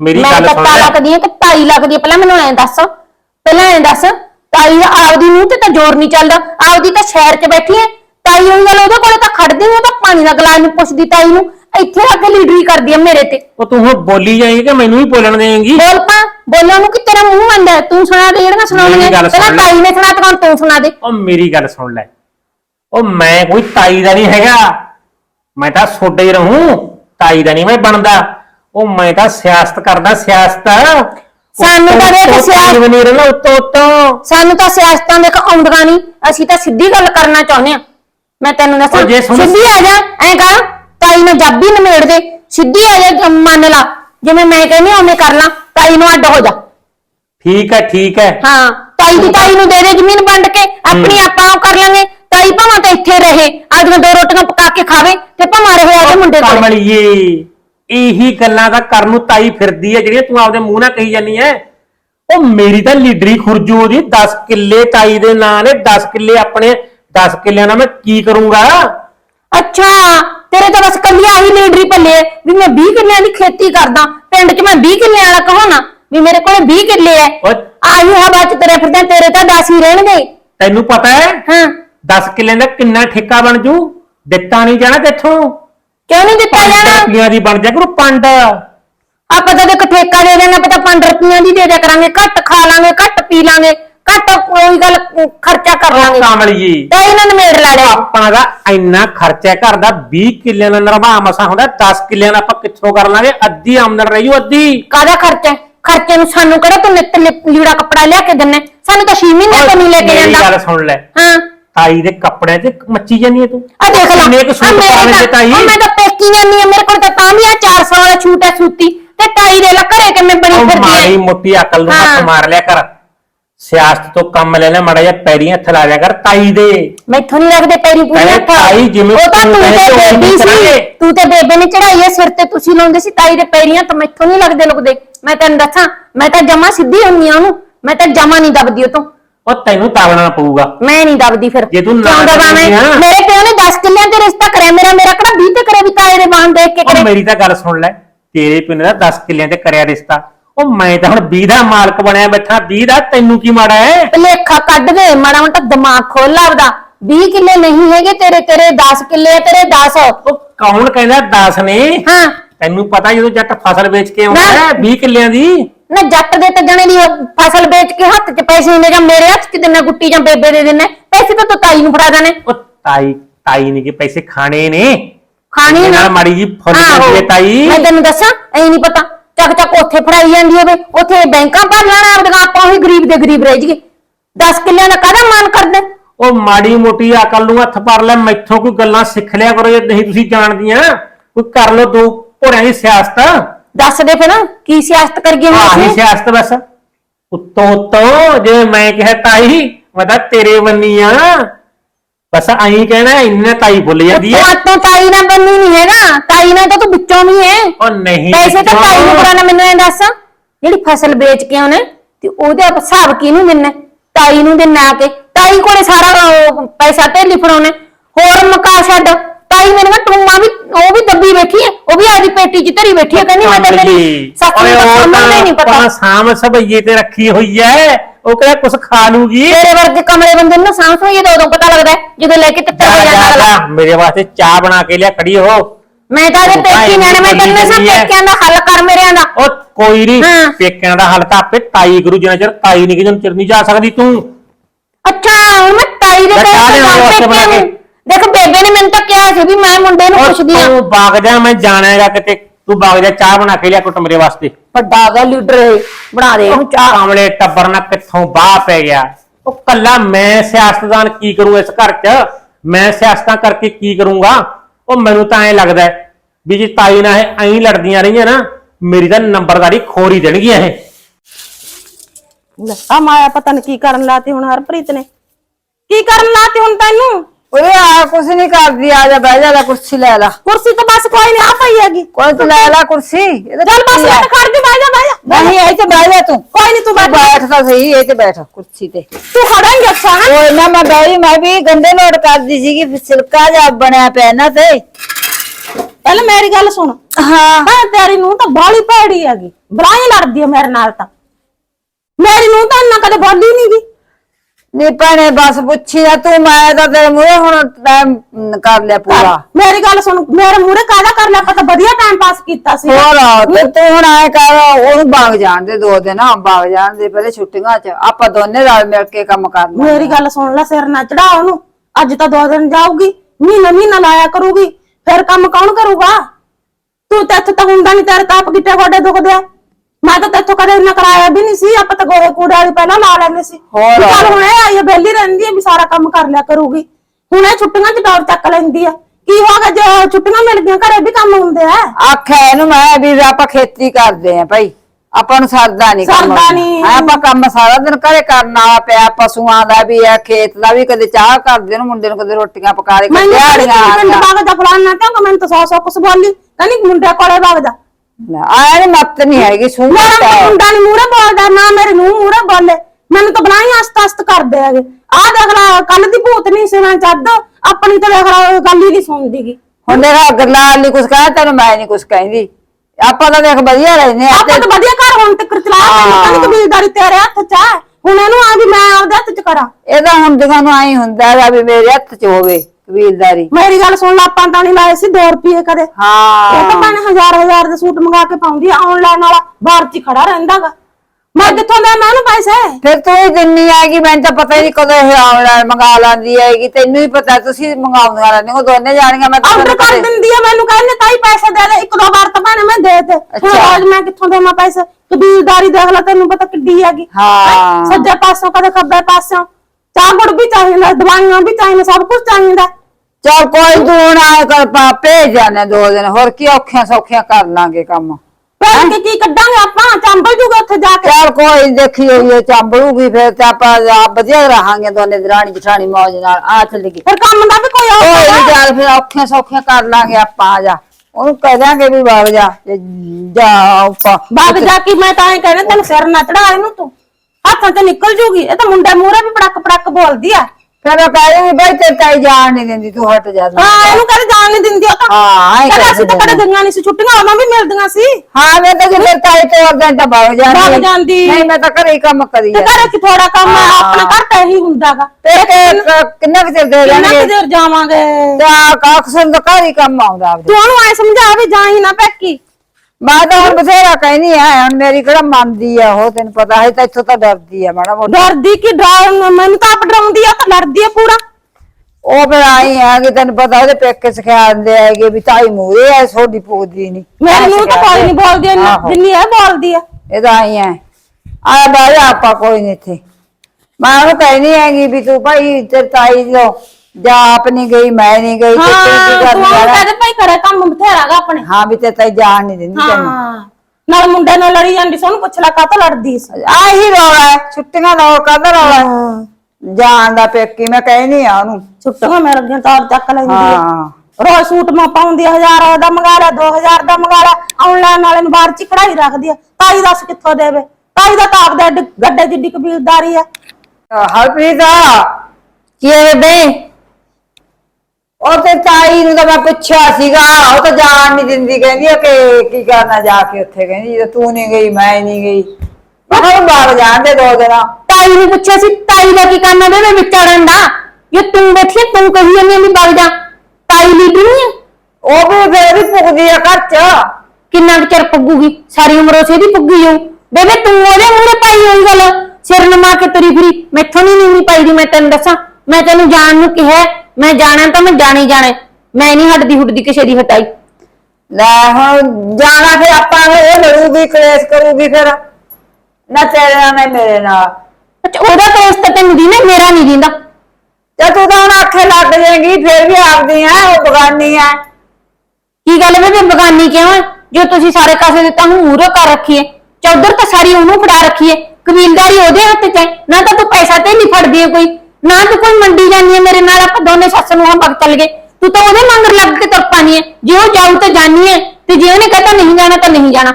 ਮੇਰੀ ਮੈਂ ਗੱਲ ਸੁਣ ਤਾਂ ਲੈ। ਲੱਗਦੀ ਹੈ ਕਿ ਤਾਈ ਲੱਗਦੀ ਹੈ ਪਹਿਲਾਂ ਮੈਨੂੰ ਐਂ ਦੱਸ ਪਹਿਲਾਂ ਐਂ ਦੱਸ ਤਾਈ ਆਪਦੀ ਨੂੰ ਤੇ ਤਾਂ ਜ਼ੋਰ ਨਹੀਂ ਚੱਲਦਾ। ਆਪਦੀ ਤਾਂ ਸ਼ਹਿਰ 'ਚ ਬੈਠੀ ਹੈ ਤਾਈ ਉਹੀ ਗੱਲ ਉਹਦੇ ਕੋਲੇ ਤਾਂ ਖੜਦੀ ਨਹੀਂ ਉਹ ਤਾਂ ਪਾਣੀ ਦਾ ਗਲਾਸ ਨਹੀਂ ਪੁੱਛਦੀ ਤਾਈ ਨੂੰ। ਇੱਥੇ ਆ ਕੇ ਲੀਡਰੀ ਕਰਦੀ ਹੈ ਮੇਰੇ ਤੇ। ਉਹ ਤੂੰ ਹੁਣ ਬੋਲੀ ਜਾਏਂਗੀ ਕਿ ਮੈਨੂੰ ਹੀ ਬੋਲਣ ਦੇਂਗੀ ਬੋਲ ਪਾ ਬੋਲਣ ਨੂੰ ਕਿ ਤੇਰਾ ਮੂੰਹ ਹੈ, ਤੂੰ ਸੁਣਾ ਦੇ ਜਿਹੜੀਆਂ ਸੁਣਾਉਣੀਆਂ ਮੇਰੀ ਗੱਲ ਸੁਣ ਪਹਿਲਾਂ ਲੈ। ਤਾਈ ਨੇ ਸੁਣਾ ਤਾਂ ਤੂੰ ਸੁਣਾ ਦੇ। ਉਹ ਮੇਰੀ ਗੱਲ ਸੁਣ ਲੈ। ਉਹ ਮੈਂ ਕੋਈ ਤਾਈ ਦਾ ਨਹੀਂ ਹੈਗਾ। ਮੈਂ ਤਾਂ ਛੋਡੇ ਹੀ ਰਹੂੰ। ਤਾਈ ਦਾ ਨਹੀਂ ਮੈਂ ਬਣਦਾ। ਉਹ ਮੈਂ ਤਾਂ ਸਿਆਸਤ ਕਰਦਾ ਸਿਆਸਤ। ਸਾਨੂੰ ਤਾਂ ਦੇਖ ਸਿਆਸਤ- ਬਣੀ ਰਹਿਣਾ ਉੱਤੋਂ ਉੱਤੋਂ। ਸਾਨੂੰ ਤਾਂ ਸਿਆਸਤਾਂ ਦੇ ਆਉਂਦੀਆਂ ਨਹੀਂ। ਅਸੀਂ ਤਾਂ ਸਿੱਧੀ ਗੱਲ ਕਰਨਾ ਚਾਹੁੰਦੇ ਆ ਮੈਂ ਤੈਨੂੰ ਦੱਸਾਂ ਜੇ ਸਿੱਧੀ ਆ ਜਾ ਐਂ ਕਰ। ਤਾਈ ਨੂੰ ਜਾਬੀ ਨਿਮੇੜ ਦੇ ਸਿੱਧੀ ਆ ਜਾ ਮੰਨ ਲਾ। ਜਿਵੇਂ ਮੈਂ ਕਹਿੰਦੀ ਹਾਂ ਉਵੇਂ ਕਰ ਲਾ। ਤਾਈ ਨੂੰ ਅੱਡ ਹੋ ਜਾ। ਠੀਕ ਹੈ ਠੀਕ ਹੈ। ਹਾਂ ਤਾਈ ਦੀ ਤਾਈ ਨੂੰ ਦੇ ਦੇ ਜ਼ਮੀਨ ਵੰਡ ਕੇ ਆਪਣੀ ਆਪਾਂ ਉਹ ਕਰ ਲਾਂਗੇ। ਤਾਈ ਭਾਵੇਂ ਤਾਂ ਇੱਥੇ ਰਹੇ ਅੱਜ ਦੋ ਰੋਟੀਆਂ ਪਕਾ ਕੇ ਖਾਵੇ ਤੇ ਭਾਵੇਂ ਰਹੇ ਆਦੇ ਮੁੰਡੇ ਕੋਲ। ਕਮਲੀਏ ਇਹੀ ਗੱਲਾਂ ਦਾ ਕਰਨ ਨੂੰ ਤਾਈ ਫਿਰਦੀ ਹੈ ਜਿਹੜੀਆਂ ਤੂੰ ਆਪਦੇ ਮੂੰਹ ਨਾਲ ਕਹੀ ਜਾਂਦੀ ਐ ਉਹ ਮੇਰੀ ਤਾਂ ਲੀਡਰੀ ਖੁਰਜੂ ਉਹਦੀ 10 ਕਿੱਲੇ ਤਾਈ ਦੇ ਨਾਂ ਨੇ 10 ਕਿੱਲੇ ਆਪਣੇ 10 ਕਿੱਲਿਆਂ ਨਾਲ ਮੈਂ ਕੀ ਕਰੂੰਗਾ? ਅੱਛਾ ਤੇਰੇ ਤਾਂ ਬਸ ਕੱਲੀ ਆਹੀ ਲੀਡਰੀ ਪੱਲੇ ਐ ਵੀ ਮੈਂ 20 ਕਿੱਲਿਆਂ ਦੀ ਖੇਤੀ ਕਰਦਾ ਪਿੰਡ 'ਚ ਮੈਂ 20 ਕਿੱਲਿਆਂ ਵਾਲਾ ਕਹਾਂ ਨਾ ਵੀ ਮੇਰੇ ਕੋਲੇ 20 ਕਿੱਲੇ ਐ। ਓਏ। ਆਹੀ ਹਵਾ 'ਚ ਤੇਰੇ ਫਿਰਦੇ ਤੇਰੇ ਤਾਂ 10 ਹੀ ਰਹਿਣਗੇ। ਤੈਨੂੰ ਪਤਾ ਹੈ ਹਾਂ। 10 ਕਿੱਲਿਆਂ ਦਾ ਕਿੰਨਾ ਠੇਕਾ ਬਣ ਜੂ? ਦਿੱਤਾ ਨਹੀਂ ਜਾਣਾ ਤੇਥੋਂ। ਕਿਉਂ ਨਹੀਂ ਦਿੱਤਾ ਜਾਣਾ? ਰੁਪਈਆਂ ਦੀ ਬਣ ਜਾ ਕਰੂ ਪੰਡ। ਆਪਾਂ ਤਾਂ ਦੇਖ ਠੇਕਾ ਦੇ ਦੇਣਾ ਪਤਾ 5 ਰੁਪਈਆਂ ਦੀ ਦੇ ਦਿਆ ਕਰਾਂਗੇ ਘੱਟ ਖਾ ਲਾਂਗੇ ਘੱਟ ਪੀ ਲਾਂਗੇ। ਘੱਟ ਕੋਈ ਗੱਲ ਅਮ, ਖਰਚਾ ਕਰ ਲਾਂਗੇ। ਕਮਲੀਏ ਤਾਂ ਇਹਨਾਂ ਨੇ ਮੇੜ ਲਾੜੇ ਆਪਣਾ ਦਾ ਇੰਨਾ ਖਰਚਾ ਹੈ ਘਰ ਦਾ 20 ਕਿੱਲਿਆਂ ਦਾ ਨਰਮਾ ਮਸਾ ਹੁੰਦਾ 10 ਕਿੱਲਿਆਂ ਦਾ ਆਪਾਂ ਕਿੱਥੋਂ ਕਰ ਲਾਂਗੇ? ਅੱਧੀ ਆਮਦਨ ਰਹੀ ਓ ਅੱਧੀ। ਕਾਹਦਾ ਖਰਚਾ ਹੈ? ਖਰਚੇ ਨੂੰ ਸਾਨੂੰ ਕਿਹੜਾ ਤੂੰ ਨਿੱਤ ਲਿ- ਲੀੜਾ ਕੱਪੜਾ ਲਿਆ ਕੇ ਦਿੰਨੇ ਸਾਨੂੰ ਤਾਂ 6 ਮਹੀਨੇ ਤੋਂ ਨਹੀਂ ਲੈ ਕੇ ਮੇਰੀ ਜਾਂਦਾ। ਗੱਲ ਸੁਣ ਲੈ। ਹਾਂ। ਤਾਈ ਦੇ ਕੱਪੜਿਆਂ 'ਚ ਮੱਚੀ ਜਾਂਦੀ ਹੈ ਤੂੰ। ਆ ਦੇਖ ਲੈ। ਕਿੰਨੇ ਕੁ ਆ ਸੂਟ ਮੇਰੇ ਪਾ ਲੈਂਦੇ ਤਾਂ- ਤਾਈ? ਆ ਮੈਂ ਤਾਂ ਪੇਕੀ ਜਾਂਦੀ ਆ ਮੇਰੇ ਕੋਲ ਤਾਂ ਤਾਂ ਵੀ ਆ 400 ਵਾਲਾ ਛੂਟ ਹੈ ਸੂਤੀ। ਤੇ ਤਾਈ ਦੇ ਲਾ ਘਰੇ ਕਿਵੇਂ ਬਣੀ ਉਹ ਫਿਰਦੀ ਮਾੜੀ ਹੈ ਮੋਟੀ ਅਕਲ ਨੂੰ ਹੱਥ ਹਾਂ। ਮਾਰ ਲਿਆ ਕਰ। ਸਿਆਸਤ ਤੋਂ ਕੰਮ ਲੈ ਲੈ ਮੜਾ ਜਾ ਪੈਰੀਂ ਹੱਥ ਲਾ ਲਿਆ ਕਰ ਤਾਈ ਦੇ। ਮੈਥੋਂ ਨਹੀਂ ਲੱਗਦੇ ਪੈਰੀ ਪੂਰੀ ਹੱਥ ਤਾਈ ਜਿਵੇਂ ਉਹ ਤਾਂ ਤੂੰ ਤੂੰ ਬੇਬੀ। ਸੀ। ਤੂੰ ਤੇ ਬੇਬੇ ਨੇ ਚੜਾਈ ਹੈ ਸਿਰ ਤੇ ਤੁਸੀਂ ਲਾਉਂਦੇ ਸੀ ਤਾਈ ਦੇ ਪੈਰੀਆਂ ਤਾਂ ਮੈਥੋਂ ਨਹੀਂ ਲੱਗਦੇ ਲੁਕਦੇ। ਮੈਂ ਤੈਨੂੰ ਦੱਸਾਂ ਮੈਂ ਤਾਂ ਜਮਾ ਸਿੱਧੀ ਹੁੰਨੀ ਆ ਉਹਨੂੰ। ਮੈਂ ਤਾਂ ਜਮਾ ਨਹੀਂ ਦਬਦੀ ਉਹ ਤੋਂ। ਉਹ ਤੈਨੂੰ ਤਾਵਣਾ ਪਊਗਾ। ਮੈਂ ਨਹੀਂ ਦਬਦੀ ਫਿਰ। ਜੇ ਤੂੰ ਨਾ ਕਿਉਂ ਦਬਾਂ ਮੈਂ? ਦਬਦੀ ਆ। ਮੇਰੇ ਪਿਓ ਨੇ 10 ਕਿੱਲਿਆਂ ਤੇ ਰਿਸ਼ਤਾ ਕਰਿਆ ਮੇਰਾ ਮੇਰਾ ਕਿਹੜਾ 20 ਤੇ ਕਰਿਆ ਵੀ ਤਾਏ ਦੇ ਬਾਣ ਦੇਖ ਕੇ ਉਹ ਕਰੇ? ਮੇਰੀ ਤਾਂ ਗੱਲ ਸੁਣ ਲੈ ਤੇਰੇ ਪਿੰਡ ਦਾ 10 ਕਿੱਲਿਆਂ ਤੇ ਕਰਿਆ ਰਿਸ਼ਤਾ। ਉਹ ਮੈਂ ਤਾਂ ਹੁਣ 20 ਦਾ ਮਾਲਕ ਬਣਿਆ ਬੈਠਾ 20 ਦਾ ਤੈਨੂੰ ਕੀ ਮਾੜਾ ਹੈ? ਭਲੇਖਾ ਕੱਢ ਦੇ ਮਾੜਾ ਮੋਟਾ ਦਿਮਾਗ ਖੋਲ ਲਾਵਦਾ 20 ਕਿੱਲੇ ਨਹੀਂ ਹੈਗੇ ਤੇਰੇ ਤੇਰੇ 10 ਕਿੱਲੇ ਆ, ਤੇਰੇ 10 ਉਹ ਕੌਣ ਕਹਿੰਦਾ 10 ਨੇ? ਹਾਂ। ਤੈਨੂੰ ਪਤਾ ਜਦੋਂ ਜੱਟ ਫਸਲ ਵੇਚ ਕੇ ਆਉਂਦਾ। ਹੈ 20 ਕਿੱਲਿਆਂ ਦੀ? ਨਾ ਜੱਟ ਦੇ ਤਾਂ ਜਣੇ ਦੀ ਫਸਲ ਵੇਚ ਕੇ ਹੱਥ 'ਚ ਪੈਸੇ ਹੁੰਦੇ ਜਾਂ ਮੇਰੇ ਹੱਥ 'ਚ ਦਿੰਨਾ ਗੁੱਟੀ ਜਾਂ ਬੇਬੇ ਦੇ ਦਿੰਨਾ ਪੈਸੇ ਤਾਂ ਤੂੰ ਤਾਈ ਨੂੰ ਫੜਾ ਦੇਣੇ। ਉਹ ਤਾਈ ਤਾਈ ਨੇ ਕਿ ਪੈਸੇ ਖਾਣੇ ਨੇ। ਖਾਣੀ ਨਾ। ਨਾਲ ਮਾੜੀ ਜੀ ਫੁੱਲ ਆਹੋ। ਜਾਂਦੀ ਹੈ ਤਾਈ। ਮੈਂ ਤੈਨੂੰ ਦੱਸਾਂ ਐ ਨਹੀਂ ਪਤਾ। ਚੱਕ ਚੱਕ ਉੱਥੇ ਫੜਾਈ ਜਾਂਦੀ ਹੋਵੇ ਉੱਥੇ ਬੈਂਕਾਂ ਭਰ ਲੈਣਾ ਆਪਦੀਆਂ ਆਪਾਂ ਉਹੀ ਗਰੀਬ ਦੇ ਗਰੀਬ ਰਹਿ ਜਾਈਏ। 10 ਕਿੱਲਿਆਂ ਦਾ ਕਾਹਦਾ ਮਾਨ ਕਰਦੇ? ਉਹ ਮਾੜੀ ਮੋਟੀ ਅਕਲ ਨੂੰ ਹੱਥ ਭਰ ਲੈ ਮੈਥੋਂ ਕੋਈ ਗੱਲਾਂ ਸਿੱਖ ਲਿਆ ਕਰੋ ਜੇ ਨਹੀਂ ਤੁਸੀਂ ਜਾਣਦੀਆਂ ਕੋਈ ਕਰ ਲੋ ਦੋ ਭੋਰਿਆਂ ਦੀ ਸਿਆਸਤ। ਦੱਸ ਦੇ ਫਿਰ ਕੀ ਸਿਆਸਤ ਕਰੀਏ ਹੁਣ ਆਹੀ ਅਸੀਂ? ਸਿਆਸਤ ਬਸ। ਉੱਤੋਂ ਉੱਤੋਂ ਜੇ ਮੈਂ ਕਿਹਾ ਤਾਈ ਮੈਂ ਤਾਂ ਤੇਰੇ ਬੰਨੀ ਆ। ਬਸ ਐਂ ਕਹਿਣਾ ਇੰਨੇ ਤਾਈ ਭੁੱਲ ਜਾਂਦੀ ਤੂੰ ਹੈ ਆਤੋਂ ਤਾਈ ਨਾਲ ਬੰਨੀ ਨਹੀਂ ਹੈ ਨਾ ਤਾਈ ਨਾਲ ਤਾਂ ਤੂੰ ਵਿੱਚੋਂ ਵੀ ਹੈ। ਉਹ ਨਹੀਂ ਪੈਸੇ ਤਾਂ ਤਾਈ ਨੂੰ ਕਰਾਣਾ ਮੈਨੂੰ ਇਹ ਦੱਸ ਜਿਹੜੀ ਫਸਲ ਵੇਚ ਕੇ ਉਹਨੇ ਤੇ ਉਹਦੇ ਹਿਸਾਬ ਕਿਹਨੂੰ ਦਿੰਨਾ? ਤਾਈ ਨੂੰ ਦਿੰਨਾ ਕੇ। ਤਾਈ ਕੋਲੇ ਸਾਰਾ ਪੈਸਾ ਢੇਲੀ ਫੜਾਉਣਾ। ਹੋਰ ਮਕਾ ਛੱਡ। ਤਾਈ ਮੈਨੂੰ ਕਹਿੰਦਾ ਟੂਮਾ ਵੀ ਉਹ ਵੀ ਦੱਬੀ ਬੈਠੀ ਹੈ ਉਹ ਵੀ ਆਦੀ ਪੇਟੀ 'ਚ ਧਰੀ ਬੈਠੀ ਹੈ ਕਹਿੰਦੀ ਮੈਂ ਤਾਂ ਮੇਰੀ ਸੱਸ ਨੂੰ ਤਾਂ ਸਾਹਮਣੇ ਨਹੀਂ ਪਤਾ। ਸਾਮ ਸਭਈਏ ਤੇ ਰੱਖੀ ਹੋਈ ਐ। ਉਹ ਕਿਹੜਾ ਕੁਛ ਖਾ ਲੂਗੀ ਤੇਰੇ ਵਰਗੇ ਕਮਲੇ ਬੰਦੇ ਨੂੰ ਸਾਂਸ ਹੋਈ ਤਾਂ ਉਦੋਂ ਪਤਾ ਲੱਗਦਾ ਹੈ, ਜਦੋਂ ਲੈ ਕੇ ਤਿੱਤਰ ਹੋ ਜਾ, ਜਾਂਦਾ ਜਾ, ਅਗਲਾ। ਜਾ, ਮੇਰੇ ਵਾਸਤੇ ਚਾਹ ਬਣਾ ਕੇ ਲਿਆ ਖੜੀ ਹੋ ਮੈਂ ਤਾਂ ਇਹਦੇ ਪੇਕੀ ਨੇ ਮੈਂ ਤੈਨੂੰ ਸਭ ਜਾਂਦੀ ਹੈ। ਪੇਕਿਆਂ ਦਾ ਹੱਲ ਕਰ ਮੇਰਿਆਂ ਦਾ ਉਹ ਕੋਈ ਨਹੀਂ ਹਾਂ। ਪੇਕਿਆਂ ਦਾ ਹੱਲ ਤਾਂ ਆਪੇ ਤਾਈ ਗੁਰੂ ਜਿੰਨਾ ਚਿਰ ਤਾਈ ਨਹੀਂ ਕਿਜਨ ਚਿਰ ਨਹੀਂ ਜਾ ਸਕਦੀ ਤੂੰ ਅੱਛਾ ਹੁਣ ਮੈਂ ਤਾਈ ਦੇ ਲਿਆਉਣ ਜਾ ਵਾਸਤੇ ਬਣਾ ਕੇ। ਨੂੰ ਦੇਖ ਬੇਬੇ ਨੇ ਮੈਨੂੰ ਤਾਂ ਕਿਹਾ ਸੀ ਵੀ ਮੈਂ ਮੁੰਡੇ ਨੂੰ ਪੁੱਛਦੀ ਆ ਤੂੰ ਬਾਗ ਜਾ ਮੈਂ ਜਾਣਾ ਹੈਗਾ ਕਿਤੇ ਤੂੰ ਬਾਗ ਜਾ ਚਾਹ ਬਣਾ ਕੇ ਲਿਆ ਕੁੱਟ ਮੇਰੇ ਵਾਸਤੇ। ਵੱਡਾ ਗਾ ਲੀਡਰ ਇਹ ਬਣਾ ਦੇ ਇਹਨੂੰ ਚਾਹ। ਕਾਮਲੇ ਟੱਬਰ ਨਾਲ ਕਿੱਥੋਂ ਬਾਹ ਪੈ ਗਿਆ? ਉਹ ਕੱਲਾ ਮੈਂ ਸਿਆਸਤਦਾਨ ਕੀ ਕਰੂੰ ਇਸ ਘਰ 'ਚ? ਮੈਂ ਸਿਆਸਤਾਂ ਕਰਕੇ ਕੀ ਕਰੂੰਗਾ? ਉਹ ਮੈਨੂੰ ਤਾਂ ਐ ਲੱਗਦਾ ਹੈ ਵੀ ਜੇ ਤਾਈ ਨਾਲ ਇਹ ਐਂ ਲੜਦੀਆਂ ਰਹੀਆਂ ਨਾ ਮੇਰੀ ਤਾਂ ਨੰਬਰਦਾਰੀ ਖੋਰੀ ਦੇਣਗੀਆਂ ਇਹ। ਆ ਮਾਇਆ ਪਤਾ ਨਹੀਂ ਕੀ ਕਰਨ ਲਾਤੀ ਹੁਣ ਹਰਪ੍ਰੀਤ ਨੇ। ਕੀ ਕਰਨ ਲਾਤੀ ਹੁਣ ਤੈਨੂੰ? ਉਰੇ ਆ ਕੁਛ ਨਹੀਂ ਕਰਦੀ ਆ ਜਾ ਬਹਿ ਜਾ ਲੈ ਕੁਰਸੀ ਲੈ ਲਾ ਕੁਰਸੀ ਤਾਂ ਬਸ ਕੋਈ ਨਹੀਂ ਆ ਪਈ ਹੈਗੀ ਕੋਈ ਤੂੰ ਲੈ ਲੈ ਕੁਰਸੀ ਇਹਦੇ ਚੱਲ ਬਸ ਕੁਰਸੀ ਮੈਂ ਆ। ਤਾਂ ਖੜ ਜਾ ਬਹਿ ਜਾ ਬਹਿ ਜਾ ਨਹੀਂ ਇਹ ਤੇ ਬਹਿ ਜਾ ਤੂੰ ਕੋਈ ਨਹੀਂ ਤੂੰ ਤੂੰ ਬੈਠ ਬੈਠ ਤਾਂ ਸਹੀ ਇਹ ਤੇ ਬੈਠ ਕੁਰਸੀ ਤੇ ਤੂੰ ਖੜਾਂਗੇ ਅੱਛਾ ਹੈਂ? ਓਏ ਨਾ ਮੈਂ ਬੈਠੀ ਮੈਂ ਵੀ ਗੰਦੇ ਨੋਟ ਕਰਦੀ ਸੀਗੀ ਫਿਰ ਸਿਲਕਾ ਜਿਹਾ ਬਣਿਆ ਪਿਆ ਨਾ ਤੇ ਪਹਿਲਾਂ ਮੇਰੀ ਗੱਲ ਸੁਣ ਹਾਂ ਮੈਂ ਤੇਰੀ ਨੂੰ ਤਾਂ ਬਾਲੀ ਭੈੜੀ ਹੈਗੀ ਬਲਾਈ ਲੜਦੀ ਹੈ ਮੇਰੇ ਨਾਲ ਤਾਂ ਮੇਰੀ ਨੂੰ ਤਾਂ ਇੰਨਾ ਕਦੇ ਬੋਲੀ ਨਹੀਂ ਗਈ ਨੀ ਭੈਣੇ ਬਸ ਪੁੱਛੀ ਨਾ ਤੂੰ ਮੈਂ ਤਾਂ ਤੇਰੇ ਮੂਹਰੇ ਹੁਣ ਟਾਈਮ ਕਰ ਲਿਆ ਪੂਰਾ। ਮੇਰੀ ਗੱਲ ਸੁਣ ਮੇਰੇ ਮੂਹਰੇ ਕਾਹਦਾ ਕਰ ਲਿਆ? ਪਤਾ ਵਧੀਆ ਟਾਈਮ ਪਾਸ ਕੀਤਾ ਸੀ। ਹੋਰ ਆ, ਤੇ ਤੂੰ ਹੁਣ ਆਏ ਕਰ ਉਹਨੂੰ ਬਾਗ ਜਾਣ ਦੇ ਦੋ ਦਿਨ ਆ ਬਾਗ ਜਾਣ ਦੇ ਪਹਿਲੇ ਛੁੱਟੀਆਂ 'ਚ ਆਪਾਂ ਦੋਨੇ ਰਲ ਮਿਲ ਕੇ ਕੰਮ ਕਰਨਾ ਮੇਰੀ ਗੱਲ ਸੁਣ ਲੈ ਸਿਰ ਨਾ ਚੜਾ ਉਹਨੂੰ। ਅੱਜ ਤਾਂ ਦੋ ਦਿਨ ਜਾਊਗੀ ਮਹੀਨਾ ਮਹੀਨਾ ਲਾਇਆ ਕਰੂਗੀ। ਫਿਰ ਕੰਮ ਕੌਣ ਕਰੂਗਾ? ਤੂੰ ਤਾਂ ਇੱਥੇ ਤਾਂ ਹੁੰਦਾ ਨਹੀਂ ਤੇਰੇ ਤਾਂ ਆਪ ਗਿੱਟੇ ਗੋਡੇ ਦੁਖਦੇ ਆ। ਮੈਂ ਤਾਂ ਤੇਥੋਂ ਕਦੇ ਇੰਨਾ ਕਰਾਇਆ ਵੀ ਨਹੀਂ ਸੀ ਆਪਾਂ ਤਾਂ ਗੋਹੇ ਕੂੜੇ ਵਾਲੀ ਪਹਿਲਾਂ ਲਾ ਲੈਂਦੇ ਸੀ। ਹੋਰ। ਵੀ ਚੱਲ ਹੁਣ ਇਹ ਆਈ ਬੇਲੀ ਰਹਿੰਦੀ ਆ ਵੀ ਸਾਰਾ ਕੰਮ ਕਰ ਲਿਆ ਕਰੂਗੀ। ਹੁਣ ਇਹ ਛੁੱਟੀਆਂ 'ਚ ਡੋਰ ਚੱਕ ਲੈਂਦੀ ਆ। ਕੀ ਹੋ ਗਿਆ ਜੇ ਛੁੱਟੀਆਂ ਮਿਲ ਗਈਆਂ ਘਰੇ ਵੀ ਕੰਮ ਹੁੰਦੇ ਆ? ਆਖਿਆ ਇਹਨੂੰ ਮੈਂ ਵੀ ਆਪਾਂ ਖੇਤੀ ਕਰਦੇ ਆ ਭਾਈ ਆਪਾਂ ਨੂੰ ਸਰਦਾ ਨਹੀਂ ਸਰਦਾ ਨੀ। ਆਪਾਂ ਕੰਮ ਸਾਰਾ ਦਿਨ ਘਰੇ ਕਰਨ ਪਿਆ ਪਸ਼ੂਆਂ ਦਾ ਵੀ ਆ ਖੇਤ ਦਾ ਵੀ ਕਦੇ ਚਾਹ ਕਰਦੇ ਨੂੰ ਮੁੰਡੇ ਨੂੰ ਕਦੇ ਰੋਟੀਆਂ ਪਕਾ ਕੇ ਮੈਨੂੰ ਦਿਹਾੜੀਆਂ ਕਹਿੰਦੀ ਪਿੰਡ ਆ ਬਾਗ ਦਾ ਫਲਾਨਾ ਤੇ ਮੈਨੂੰ ਤਾਂ ਸੌ ਸੌ ਕੁਛ ਬੋਲੀ। ਕਹਿੰਦੀ ਮੁੰਡੇ ਕੋਲੇ ਬਾਗ ਦਾ ਆਇਆ ਨੀ ਮੱਤ ਨਹੀਂ ਹੈਗੀ ਸੁਣ ਮੇਰਾ ਤਾਂ। ਮੁੰਡਾ ਨੀ ਮੂਹਰੇ ਬੋਲਦਾ ਨਾ ਮੇਰੇ ਨੂੰ ਮੂਹਰੇ ਬੋਲੇ। ਮੈਨੂੰ ਤਾਂ ਬਲਾਈ ਅਸਤ ਅਸਤ ਕਰਦੇ ਹੈਗੇ। ਆਹ ਦੇਖ ਲੈ ਕੱਲ ਦੀ ਭੂਤ ਨਹੀਂ ਸੀ ਮੈਂ ਚੱਦ ਆਪਣੀ ਤਾਂ ਦੇਖ ਲੈ ਗੱਲ ਹੀ ਨਹੀਂ ਸੁਣਦੀਗੀ ਹੁਣ ਦੇਖ ਗਰਲਾਲ ਨਹੀਂ ਕੁਛ ਕਹਾ ਤੈਨੂੰ ਮੈਂ ਨਹੀਂ ਕੁਛ ਕਹਿੰਦੀ। ਆਪਾਂ ਤਾਂ ਦੇਖ ਵਧੀਆ ਰਹਿੰਦੇ ਆ ਆਪਾਂ ਤਾਂ ਵਧੀਆ ਘਰ ਹੁਣ ਤੱਕ ਚਲਾ ਮੈਨੂੰ ਕਹਿੰਦੀ ਕਬੀਲਦਾਰੀ ਤੇਰੇ ਹੱਥ ਚ ਆ ਹੁਣ ਇਹਨੂੰ ਆ ਵੀ ਮੈਂ ਆਪਦੇ ਹੱਥ ਚ ਕਰਾਂ। ਇਹਦਾ ਹੁਣ ਦਿਖਾਂ ਨੂੰ ਆਈ ਹੁੰਦਾ ਵੀ ਮੇਰੇ ਹੱਥ 'ਚ ਹੋਵੇ। ਕਬੀਲਦਾਰੀ। ਮੇਰੀ ਗੱਲ ਸੁਣ ਲਾ ਆਪਾਂ ਤਾਂ ਨਹੀਂ ਲਾਏ ਸੀ 2 ਰੁਪਏ ਕਦੇ। ਇਹ ਤਾਂ ਹਾਂ ਭੈਣੇ ਹਜ਼ਾਰ ਹਜ਼ਾਰ ਦੇ ਸੂਟ ਮੰਗਾ ਕੇ ਪਾਉਂਦੀ ਆ ਆਨਲਾਈਨ ਵਾਲਾ ਬਾਹਰ ਚ ਹੀ ਖੜਾ ਰਹਿੰਦਾਗਾ। ਮੈਂ ਕਿੱਥੋਂ ਦੇ ਮੈਂ ਉਹਨੂੰ ਪੈਸੇ? ਫਿਰ ਤੂੰ ਹੀ ਦਿੰਨੀ ਆਏਗੀ ਮੈਨੂੰ ਤਾਂ ਪਤਾ ਹੀ ਨਹੀਂ ਕਦੋਂ ਇਹ ਆਨਲਾਈਨ ਮੰਗਾ ਲਾਂਦੀ ਆਏਗੀ ਤੈਨੂੰ ਹੀ ਪਤਾ ਤੁਸੀਂ ਮੰਗਾਉਂਦੀਆਂ ਰਹਿੰਦੀਆਂ ਉਹ ਦੋਨੇ ਜਾਣੀਆਂ ਮੈਂ ਤਾਂ ਆਰਡਰ ਕਰ ਕਦੇ- ਦਿੰਦੀ ਆ ਮੈਨੂੰ ਕਹਿੰਦੇ ਤਾਈ ਪੈਸੇ ਦੇ ਦੇ ਇੱਕ ਦੋ ਵਾਰ ਤਾਂ ਭੈਣੇ ਮੈਂ ਦੇ ਤੇ ਹੁਣ ਅੱਛਾ। ਰੋਜ਼ ਮੈਂ ਕਿੱਥੋਂ ਦੇਵਾਂ ਪੈਸੇ? ਕਬੀਲਦਾਰੀ ਦੇਖ ਲੈ ਤੈਨੂੰ ਪਤਾ ਕਿੱਡੀ ਹੈਗੀ। ਹਾਂ। ਹੈਂ? ਸੱਜੇ ਪਾਸੋਂ ਕਦੇ ਖੱਬੇ ਪਾਸੋਂ ਚਾਹ ਗੁੜ ਵੀ ਚਾਹੀਦਾ ਦਵਾਈਆਂ ਵੀ ਚਾਹੀਦੀਆਂ ਸਭ ਕੁਝ ਚਾਹੀਦਾ। ਚੱਲ ਕੋਈ ਤੂੰ ਹੁਣ ਆਏ ਕਰ ਪਾ ਭੇਜ ਜਾਣੇ ਦੋ ਦਿਨ ਹੋਰ ਕੀ ਔਖੀਆਂ ਸੌਖੀਆਂ ਕਰ ਲਾਂਗੇ ਕੰਮ। ਕੇ ਕੀ ਕੱਢਾਂਗੇ ਆਪਾਂ? ਚੰਬਲ ਜੂਗਾ ਉੱਥੇ ਜਾ ਕੇ। ਚੱਲ ਕੋਈ ਦੇਖੀ ਹੋਈ ਹੈ ਚਾਂਬਲੂਗੀ ਫਿਰ ਤੇ ਆਪਾਂ ਆਪ ਵਧੀਆ ਰਹਾਂਗੇ ਦੋਨੇ ਦਰਾਣੀ ਜਠਾਣੀ ਮੌਜ ਨਾਲ ਆ ਚੱਲ ਗਈ ਫਿਰ ਕੰਮ ਦਾ ਵੀ ਕੋਈ ਕੋਈ ਔਖਾ ਨੀ ਚੱਲ ਫਿਰ ਔਖੀਆਂ ਸੌਖੀਆਂ ਕਰ ਲਾਂਗੇ ਆਪਾਂ ਆ ਜਾ। ਉਹਨੂੰ ਕਹਿ ਦਾਂਗੇ ਵੀ ਵਗ ਜਾ ਤੇ ਜਾ ਉੱਪਾ ਬਾਗ ਜਾ ਕੇ ਮੈਂ ਤਾਂ ਇਹ ਕਹਿਣਾ ਤੈਨੂੰ ਸਿਰ ਨਾ ਚੜਾ ਇਹਨੂੰ ਤੂੰ। ਹੱਥਾਂ ਤੇ ਨਿਕਲ ਜੂਗੀ ਇਹ ਤਾਂ ਮੁੰਡਾ ਮੂਹਰੇ ਵੀ ਪੜਕ ਪੜਕ ਬੋਲਦੀ ਆ। ਫਿਰ ਉਹ ਕਹਿ ਦੇਂਗੀ ਬਈ ਤੇ ਤਾਈ ਜਾਣ ਨਹੀਂ ਦਿੰਦੀ ਤੂੰ ਹਟ ਜਾ ਤੂੰ। ਹਾਂ ਇਹਨੂੰ ਕਦੇ ਜਾਣ ਨਹੀਂ ਦਿੰਦੀ ਉਹ ਤਾਂ। ਹਾਂ ਐਂ ਕਹਿੰਦਾ ਅਸੀਂ ਤਾਂ ਕਹਿੰਦੇ ਕਦੇ ਗਈਆਂ ਨਹੀਂ ਸੀ ਛੁੱਟੀਆਂ ਉਹਨਾਂ ਵੀ ਮਿਲਦੀਆਂ ਸੀ। ਹਾਂ ਮੈਂ ਤਾਂ ਜੇ ਫਿਰ ਤਾਈ ਤੇ ਉਹਦਾਂ ਤਾਂ ਵਗ ਜਾਂਦੀ। ਵਗ ਜਾਂਦੀ। ਨਹੀਂ ਮੈਂ ਤਾਂ ਘਰੇ ਹੀ ਕੰਮ ਕਰੀ ਤੇ ਜਾਂਦੀ। ਘਰੇ ਕਿ ਥੋੜਾ ਕੰਮ ਆ, ਆਪਣਾ ਘਰ ਤਾਂ ਇਹੀ ਹੁੰਦਾਗਾ। ਤੇ ਕਿ- ਕਿੰਨਾ ਕੁ ਚਿਰ ਦੇ ਕਿੰਨਾ ਦੇਣਗੇ ਕੁ ਦੇਰ ਜਾਵਾਂਗੇ? ਤੇ ਕਾਕਸਨ ਦਾ ਘਰ ਹੀ ਕੰਮ ਆਉਂਦਾ ਆਪਦੇ। ਤੂੰ ਉਹਨੂੰ ਐ ਸਮਝਾ ਵੀ ਜਾਈ ਨਾ ਪੈਕੀ ਮੈਂ ਤਾਂ ਹੁਣ ਬਥੇਰਾ ਕਹਿਨੀ ਆ ਹੁਣ ਮੇਰੀ ਕਿਹੜਾ ਮੰਨਦੀ ਆ ਉਹ ਤੈਨੂੰ ਪਤਾ ਹੈ ਤਾਂ ਇੱਥੋਂ ਤਾਂ ਡਰਦੀ ਆ ਮਾੜਾ ਮੋਟਾ। ਡਰਦੀ ਕਿ ਡਰ ਮੈਨੂੰ ਤਾਂ ਆਪ ਡਰਾਉਂਦੀ ਆ ਤਾਂ ਲੜਦੀ ਆ ਪੂਰਾ। ਉਹ ਫਿਰ ਆਈ ਆ ਕਿ ਤੈਨੂੰ ਪਤਾ ਉਹਦੇ ਪੇਕੇ ਸਿਖਾਉਂਦੇ ਹੈਗੇ ਵੀ ਤਾਈ ਮੂਰੇ ਐ ਸੋਡੀ ਪੂਜਦੀ ਨਹੀਂ ਮੇਰੇ ਨੂੰ ਤਾਂ ਕੋਈ ਨਹੀਂ ਬੋਲਦੀ ਇੰਨਾ, ਆਹੋ। ਜਿੰਨੀ ਇਹ ਬੋਲਦੀ ਆ। ਇਹ ਤਾਂ ਆਈ ਐ ਆ ਬਾਰੇ ਆਪਾਂ ਕੋਈ ਨਹੀਂ ਇੱਥੇ। ਮੈਂ ਉਹਨੂੰ ਕਹਿਣੀ ਹੈਗੀ ਵੀ ਤੂੰ ਭਾਈ ਤੇ ਤਾਈ ਜੋ ਜਾ ਆਪ ਨਹੀਂ ਗਈ ਮੈਂ ਨਹੀਂ ਗਈ ਤੇ ਤੂੰ ਕੀ ਹਾਂ ਕਰਨੀ ਤੂੰ ਜਾਣਾ? ਕਹਦੇ ਭਾਈ ਕਰੇ ਕੰਮ ਬਥੇਰਾਗਾ ਆਪਣੇ। ਹਾਂ ਵੀ ਤੇ ਤਾਈ ਜਾਣ ਨਹੀਂ ਦਿੰਦੀ ਤੈਨੂੰ। ਹਾਂ ਨਾਲ ਮੁੰਡੇ ਨਾਲ ਲੜੀ ਜਾਂਦੀ ਸੋਨੂੰ ਪੁੱਛ ਲੈ ਕਾਹਤੋਂ ਲੜਦੀ ਸੀ। ਆਹੀ ਰੌਲਾ ਹੈ ਛੁੱਟੀਆਂ ਦਾ ਕਾਹਦਾ ਰੌਲਾ ਹੈ? ਜਾਣ ਦਾ ਪੇਕੀ ਮੈਂ ਕਹਿਣੀ ਆ ਉਹਨੂੰ। ਛੁੱਟੀਆਂ ਮੇਰੇ ਅੱਗੇ ਤੌਰ ਚੱਕ ਲੈਂਦੀ ਆ। ਹਾਂ। ਰੋਜ਼ ਸੂਟ ਮੈਂ ਪਾਉਂਦੀ ਆ, ਹਜ਼ਾਰ ਦਾ ਮੰਗਾ ਲਿਆ 2000 ਦਾ ਮੰਗਾ ਲਿਆ ਆਨਲਾਈਨ ਵਾਲੇ ਨੂੰ ਬਾਹਰ ਚ ਹੀ ਕਢਾਈ ਰੱਖਦੀ ਆ। ਤਾਈ ਦੱਸ ਕਿੱਥੋਂ ਦੇਵੇ? ਤਾਈ ਦਾ ਗੱਡੇ ਜਿੱਡੀ ਕਬੀਲਦਾਰੀ ਆ ਹਰਪ੍ਰੀਤ ਕੀ ਹੈ ਉਹ ਤੇ ਤਾਈ ਨੂੰ ਤਾਂ ਮੈਂ ਪੁੱਛਿਆ ਸੀਗਾ ਉਹ ਤਾਂ ਜਾਣ ਨਹੀਂ ਦਿੰਦੀ ਕਹਿੰਦੀ ਆ ਕਿ ਕੀ ਕਰਨਾ ਜਾ ਕੇ ਉੱਥੇ ਕਹਿੰਦੀ ਜਦੋਂ ਤੂੰ ਨਹੀਂ ਗਈ ਮੈਂ ਨਹੀਂ ਗਈ। ਮੈਂ ਕਿਹਾ ਬਾਹਰ ਜਾਣ ਦੇ ਦੋ ਦਿਨਾਂ। ਤਾਈ ਨੂੰ ਪੁੱਛਿਆ ਸੀ ਤਾਈ ਦਾ ਕੀ ਕੰਮ ਹੈ ਬੇਬੇ ਵਿਚਾਰਨ ਦਾ। ਇਹ ਤੂੰ ਬੈਠੀ ਤੂੰ ਕਹੀ ਜਾਂਦੀ ਵੀ ਵਗ ਜਾ। ਤਾਈ ਲੀਡਰ ਨਹੀਂ ਹੈ ਉਹ ਵੀ ਫੇਰ ਵੀ ਪੁੱਗਦੀ ਆ ਘਰ ਚ। ਕਿੰਨਾ ਕੁ ਚਿਰ ਪੁੱਗੂਗੀ? ਸਾਰੀ ਉਮਰ ਉਸੇ ਦੀ ਪੁੱਗੀ ਜਾਊ ਬੇਬੇ ਤੂੰ ਉਹਦੇ ਮੂਹਰੇ ਪਾਈ ਹੋਈ ਗੱਲ। ਸਿਰ ਨਮਾ ਕੇ ਤੁਰੀ ਫਿਰੀ। ਮੈਥੋਂ ਨਹੀਂ ਨੀਵੀਂ ਪਾਈ ਦੀ ਮੈਂ ਤੈਨੂੰ ਦੱਸਾਂ। ਮੈਂ ਤੈਨੂੰ ਜਾਣ ਨੂੰ ਕਿਹਾ। ਮੈਂ ਜਾਣਾ ਤਾਂ ਮੈਂ ਜਾਣੀ ਜਾਣਾ ਮੈਂ ਨਹੀਂ ਹਟਦੀ ਹੁੱਟਦੀ ਕਿਸੇ ਦੀ ਹਟਾਈ। ਲੈ ਹੁਣ ਜਾਣਾ ਫਿਰ ਆਪਾਂ ਨੂੰ ਉਹ ਲੜੂਗੀ ਕਲੇਸ਼ ਕਰੂਗੀ ਫਿਰ। ਨਾ ਤੇਰੇ ਨਾਲ ਨਾ ਮੇਰੇ ਨਾਲ। ਅੱਛਾ ਉਹਦਾ ਕੇਸ ਤਾਂ ਤੈਨੂੰ ਦੀ ਨਾ ਮੇਰਾ ਨਹੀਂ ਦਿੰਦਾ। ਤੇ ਤੂੰ ਤਾਂ ਹੁਣ ਆਖੇ ਲੱਗ ਜਾਏਗੀ ਫਿਰ ਵੀ ਆਪਦੀ ਆ ਉਹ ਬਗਾਨੀ ਆ ਕੀ ਗੱਲ ਬੇਬੇ ਬਗਾਨੀ ਕਿਉਂ ਹੈ? ਜੋ ਤੁਸੀਂ ਸਾਰੇ ਕਾਸੇ ਦੇ ਤਾਂ ਮੂਹਰੇ ਕਰ ਰੱਖੀਏ ਚੌਧਰ ਤਾਂ ਸਾਰੀ ਉਹਨੂੰ ਫੜਾ ਰੱਖੀਏ ਕਬੀਲਦਾਰੀ ਉਹਦੇ ਹੱਥ 'ਚ ਹੈ। ਨਾ ਤਾਂ ਤੂੰ ਪੈਸਾ ਤੇ ਨਹੀਂ ਫੜਦੀ ਹੈ ਕੋਈ। ਨਾ ਤੂੰ ਕੋਈ ਮੰਡੀ ਜਾਂਦੀ ਹੈ ਮੇਰੇ ਨਾਲ ਆਪਾਂ ਦੋਨੇ ਸੱਸ ਨੂੰ ਹਾਂ ਚੱਲ ਗਏ। ਤੂੰ ਤਾਂ ਉਹਦੇ ਮੰਗਰ ਲੱਗ ਕੇ ਤੁਰ ਪਾਣੀ ਹੈ ਜੇ ਉਹ ਜਾਊ ਤਾਂ ਜਾਣੀ ਹੈ ਤੇ ਜੇ ਉਹਨੇ ਕਹਤਾ ਨਹੀਂ ਜਾਣਾ ਤਾਂ ਨਹੀਂ ਜਾਣਾ।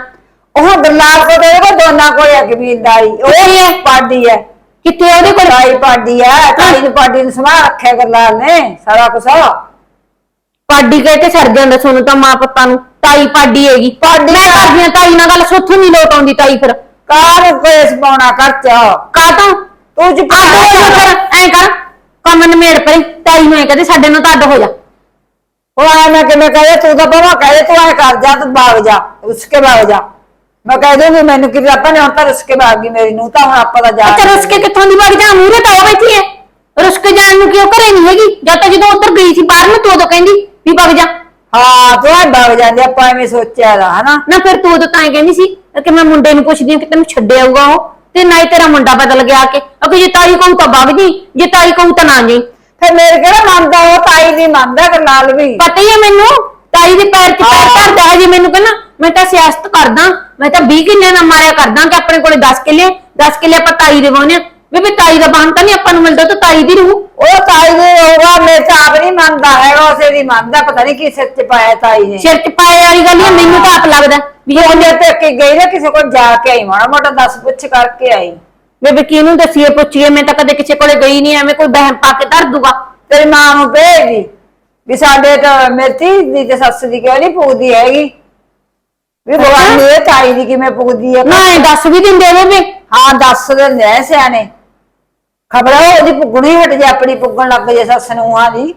ਉਹ ਗਰਲਾਲ ਕੋ ਦੇ ਕੋ ਦੋਨਾਂ ਕੋਲ ਹੈ ਕਬੀਲਦਾਰੀ ਉਹ ਕੀ ਹੈ? ਪਾਡੀ ਹੈ। ਕਿੱਥੇ ਉਹਦੇ ਕੋਲ? ਤਾਈ ਪਾਡੀ ਹੈ। ਤਾਈ ਨੂੰ ਪਾਡੀ ਨੂੰ ਸਮਾ ਰੱਖਿਆ ਗਰਲਾਲ ਨੇ ਸਾਰਾ ਕੁਛ। ਪਾਡੀ ਕਹੇ ਤੇ ਸਰ ਜਾਂਦਾ ਸੁਣ ਤਾਂ ਮਾਂ ਪੁੱਤਾਂ ਨੂੰ। ਤਾਈ ਪਾਡੀ ਹੈਗੀ। ਪਾਡੀ ਮੈਂ ਆ। ਕਰਦੀ ਹਾਂ ਤਾਈ ਨਾਲ ਗੱਲ ਸੋਥੋਂ ਨਹੀਂ ਲੋਟ ਆਉਂਦੀ ਤਾਈ ਫਿਰ। ਕਾਰ ਕੇਸ ਪਾਉਣਾ ਘਰ ਚ ਕਾ ਤੋਂ ਤੂੰ ਚੁੱਪ ਅੱਡ ਹੋ ਜਾ ਫਿਰ ਐ ਕਰ ਕੰਮ ਨਿਮੇੜ ਪਰੇ ਤਾਈ ਨੂੰ ਐ ਕਹਦੇ ਸਾਡੇ ਨਾਲ ਤਾਂ ਅੱਡ ਹੋ ਜਾ। ਉਹ ਆਇਆ ਮੈਂ ਕਿਵੇਂ ਕਹੇ ਤੂੰ ਤਾਂ ਬਾਬਾ ਕਹੇ ਤੂੰ ਐ ਕਰ ਜਾ ਤੂੰ ਭਾਗ ਜਾ ਉਸਕੇ ਭਾਗ ਜਾ। ਮੈਂ ਕਹਿ ਦੂੰਗੀ ਮੈਨੂੰ ਕਿ ਆਪਾਂ ਨੇ ਹੁਣ ਤਾਂ ਰੁਸਕੇ ਭਾਗ ਗਈ ਮੇਰੀ ਨੂੰ ਤਾਂ ਹੁਣ ਆਪਾਂ ਦਾ ਜਾ ਅੱਛਾ ਰੁਸਕੇ ਕਿੱਥੋਂ ਦੀ ਵਗ ਜਾ ਮੂਹਰੇ ਤਾਂ ਉਹ ਬੈਠੀ ਐ। ਰੁਸਕੇ ਜਾਣ ਨੂੰ ਕਿਉਂ ਘਰੇ ਨਹੀਂ ਹੈਗੀ? ਜਦ ਤਾਂ ਜਦੋਂ ਉੱਧਰ ਗਈ ਸੀ ਬਾਹਰ ਨੂੰ ਤੂੰ ਉਦੋਂ ਕਹਿੰਦੀ ਵੀ ਵਗ ਜਾ। ਹਾਂ ਤੂੰ ਐ ਭਾਗ ਜਾਂਦੇ ਆਪਾਂ ਐਵੇਂ ਸੋਚਿਆ ਦਾ ਹਨਾ? ਨਾ ਫਿਰ ਤੂੰ ਉਦੋਂ ਤਾਂ ਐਂ ਕਹਿੰਦੀ ਸੀ ਕਿ ਮੈਂ ਮੁੰਡੇ ਨੂੰ ਪੁੱਛਦੀ ਹਾਂ ਕਿ ਤੈਨੂੰ ਛੱਡਿਆ ਆਊਗਾ ਉਹ। ਤੇ ਨਾ ਹੀ ਤੇਰਾ ਮੁੰਡਾ ਬਦਲ ਗਿਆ ਕਿ। ਅਗੇ ਜੇ ਤਾਈ ਕਹੂ ਤਾਂ ਵਗ ਜੀ ਜੇ ਤਾਈ ਕਹੂ ਤਾਂ ਨਾ ਜੀ। ਫਿਰ ਮੇਰੇ ਕਿਹੜਾ ਮੰਨਦਾ ਉਹ? ਤਾਈ ਦੀ ਮੰਨਦਾ ਗਰਲਾਲ ਵੀ? ਪਤਾ ਹੀ ਹੈ ਮੈਨੂੰ ਤਾਈ ਦੇ ਪੈਰ 'ਚ ਪੈਰ ਧਰਦਾ ਹੈ ਜੇ ਮੈਨੂੰ ਕਹਿੰਦਾ ਮੈਂ ਤਾਂ ਸਿਆਸਤ ਕਰਦਾ ਮੈਂ ਤਾਂ 20 ਕਿੱਲੇ ਨਾ ਮਾਰਿਆ ਕਰਦਾ ਕਿ ਆਪਣੇ ਕੋਲੇ 10 ਕਿੱਲੇ 10 ਕਿੱਲੇ ਆਪਾਂ ਤਾਈ ਦੇ ਆ ਬੇਬੇ ਤਾਈ ਦਾ ਬਾਹਨ ਤਾਂ ਨਹੀਂ ਆਪਾਂ ਨੂੰ ਮਿਲਦਾ ਤਾਂ ਤਾਈ ਦੀ ਰਹੂ। ਉਹ ਤਾਈ ਦੇ ਹੋਗਾ ਮੇਰੇ ਤਾਂ ਆਪ ਨਹੀਂ ਮੰਨਦਾ ਹੈਗਾ ਉਸੇ ਦੀ ਮੰਨਦਾ ਪਤਾ ਨਹੀਂ ਕੀ ਸਿਰ ਚ ਪਾਇਆ ਤਾਈ ਨੇ। ਸਿਰ 'ਚ ਪਾਏ ਵਾਲੀ ਗੱਲ ਹੀ ਆ, ਮੈਨੂੰ ਤਾਂ ਆਪ ਲੱਗਦਾ ਵੀ ਇਹ ਉਹਨੇ ਤੇ ਕਿ ਗਈ ਨਾ ਕਿਸੇ ਕੋਲ ਜਾ ਕੇ ਆਈ ਮਾੜਾ ਮੋਟਾ ਦੱਸ ਪੁੱਛ ਕਰਕੇ ਆਈ। ਬੇਬੇ ਕਿਹਨੂੰ ਦੱਸੀਏ ਪੁੱਛੀਏ ਮੈਂ ਤਾਂ ਕਦੇ ਕਿਸੇ ਕੋਲੇ ਗਈ ਨਹੀਂ ਐਵੇਂ ਕੋਈ ਬਹਿਮ ਪਾ ਕੇ ਧਰ ਦੂਗਾ। ਤੇਰੀ ਮਾਂ ਨੂੰ ਭੇਜਦੀ ਵੀ ਸਾਡੇ ਤਾਂ ਮੇਰੀ ਦੀ ਤੇ ਸੱਸ ਦੀ ਕਿਉਂ ਨਹੀਂ ਪੁੱਗਦੀ ਹੈਗੀ? ਵੀ ਭਗਵਾਨ ਨੇ ਤਾਈ ਦੀ ਕਿਵੇਂ ਪੁੱਗਦੀ ਹੈ? ਨਾ ਇਹ ਦੱਸ ਵੀ ਦਿੰਦੇ ਬੇਬੇ ਹਾਂ ਦੱਸ ਦਿੰਦੇ ਆ ਸਿਆਣੇ। ਖਬਰ ਹੈ ਉਹਦੀ ਪੁੱਗਣੀ ਹਟ ਜੇ, ਆਪਣੀ ਪੁੱਗਣ ਲੱਗ ਜੇ ਸੱਸ ਨੂੰ ਹਾਂ ਦੀ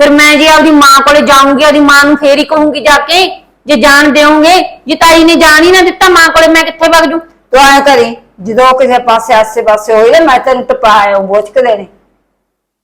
ਫਿਰ ਮੈਂ ਜੇ ਆਪਦੀ ਮਾਂ ਕੋਲੇ ਜਾਊਂਗੀ, ਆਪਦੀ ਮਾਂ ਨੂੰ ਫੇਰ ਹੀ ਕਹੂੰਗੀ ਜਾ ਕੇ, ਜੇ ਜਾਣ ਦੇਉਂਗੇ ਜੇ ਤਾਈ ਨੇ ਜਾਣ ਹੀ ਨਾ ਦਿੱਤਾ ਮਾਂ ਕੋਲੇ, ਮੈਂ ਕਿੱਥੇ ਵਗ ਜੂ? ਤੂੰ ਐ ਕਰੀ, ਜਦੋਂ ਕਿਸੇ ਪਾਸੇ ਆਸੇ ਪਾਸੇ ਹੋਈ ਨਾ, ਮੈਂ ਤੈਨੂੰ ਟਪਾਇਆ ਬੋਚ ਕੇ ਦੇਣੇ।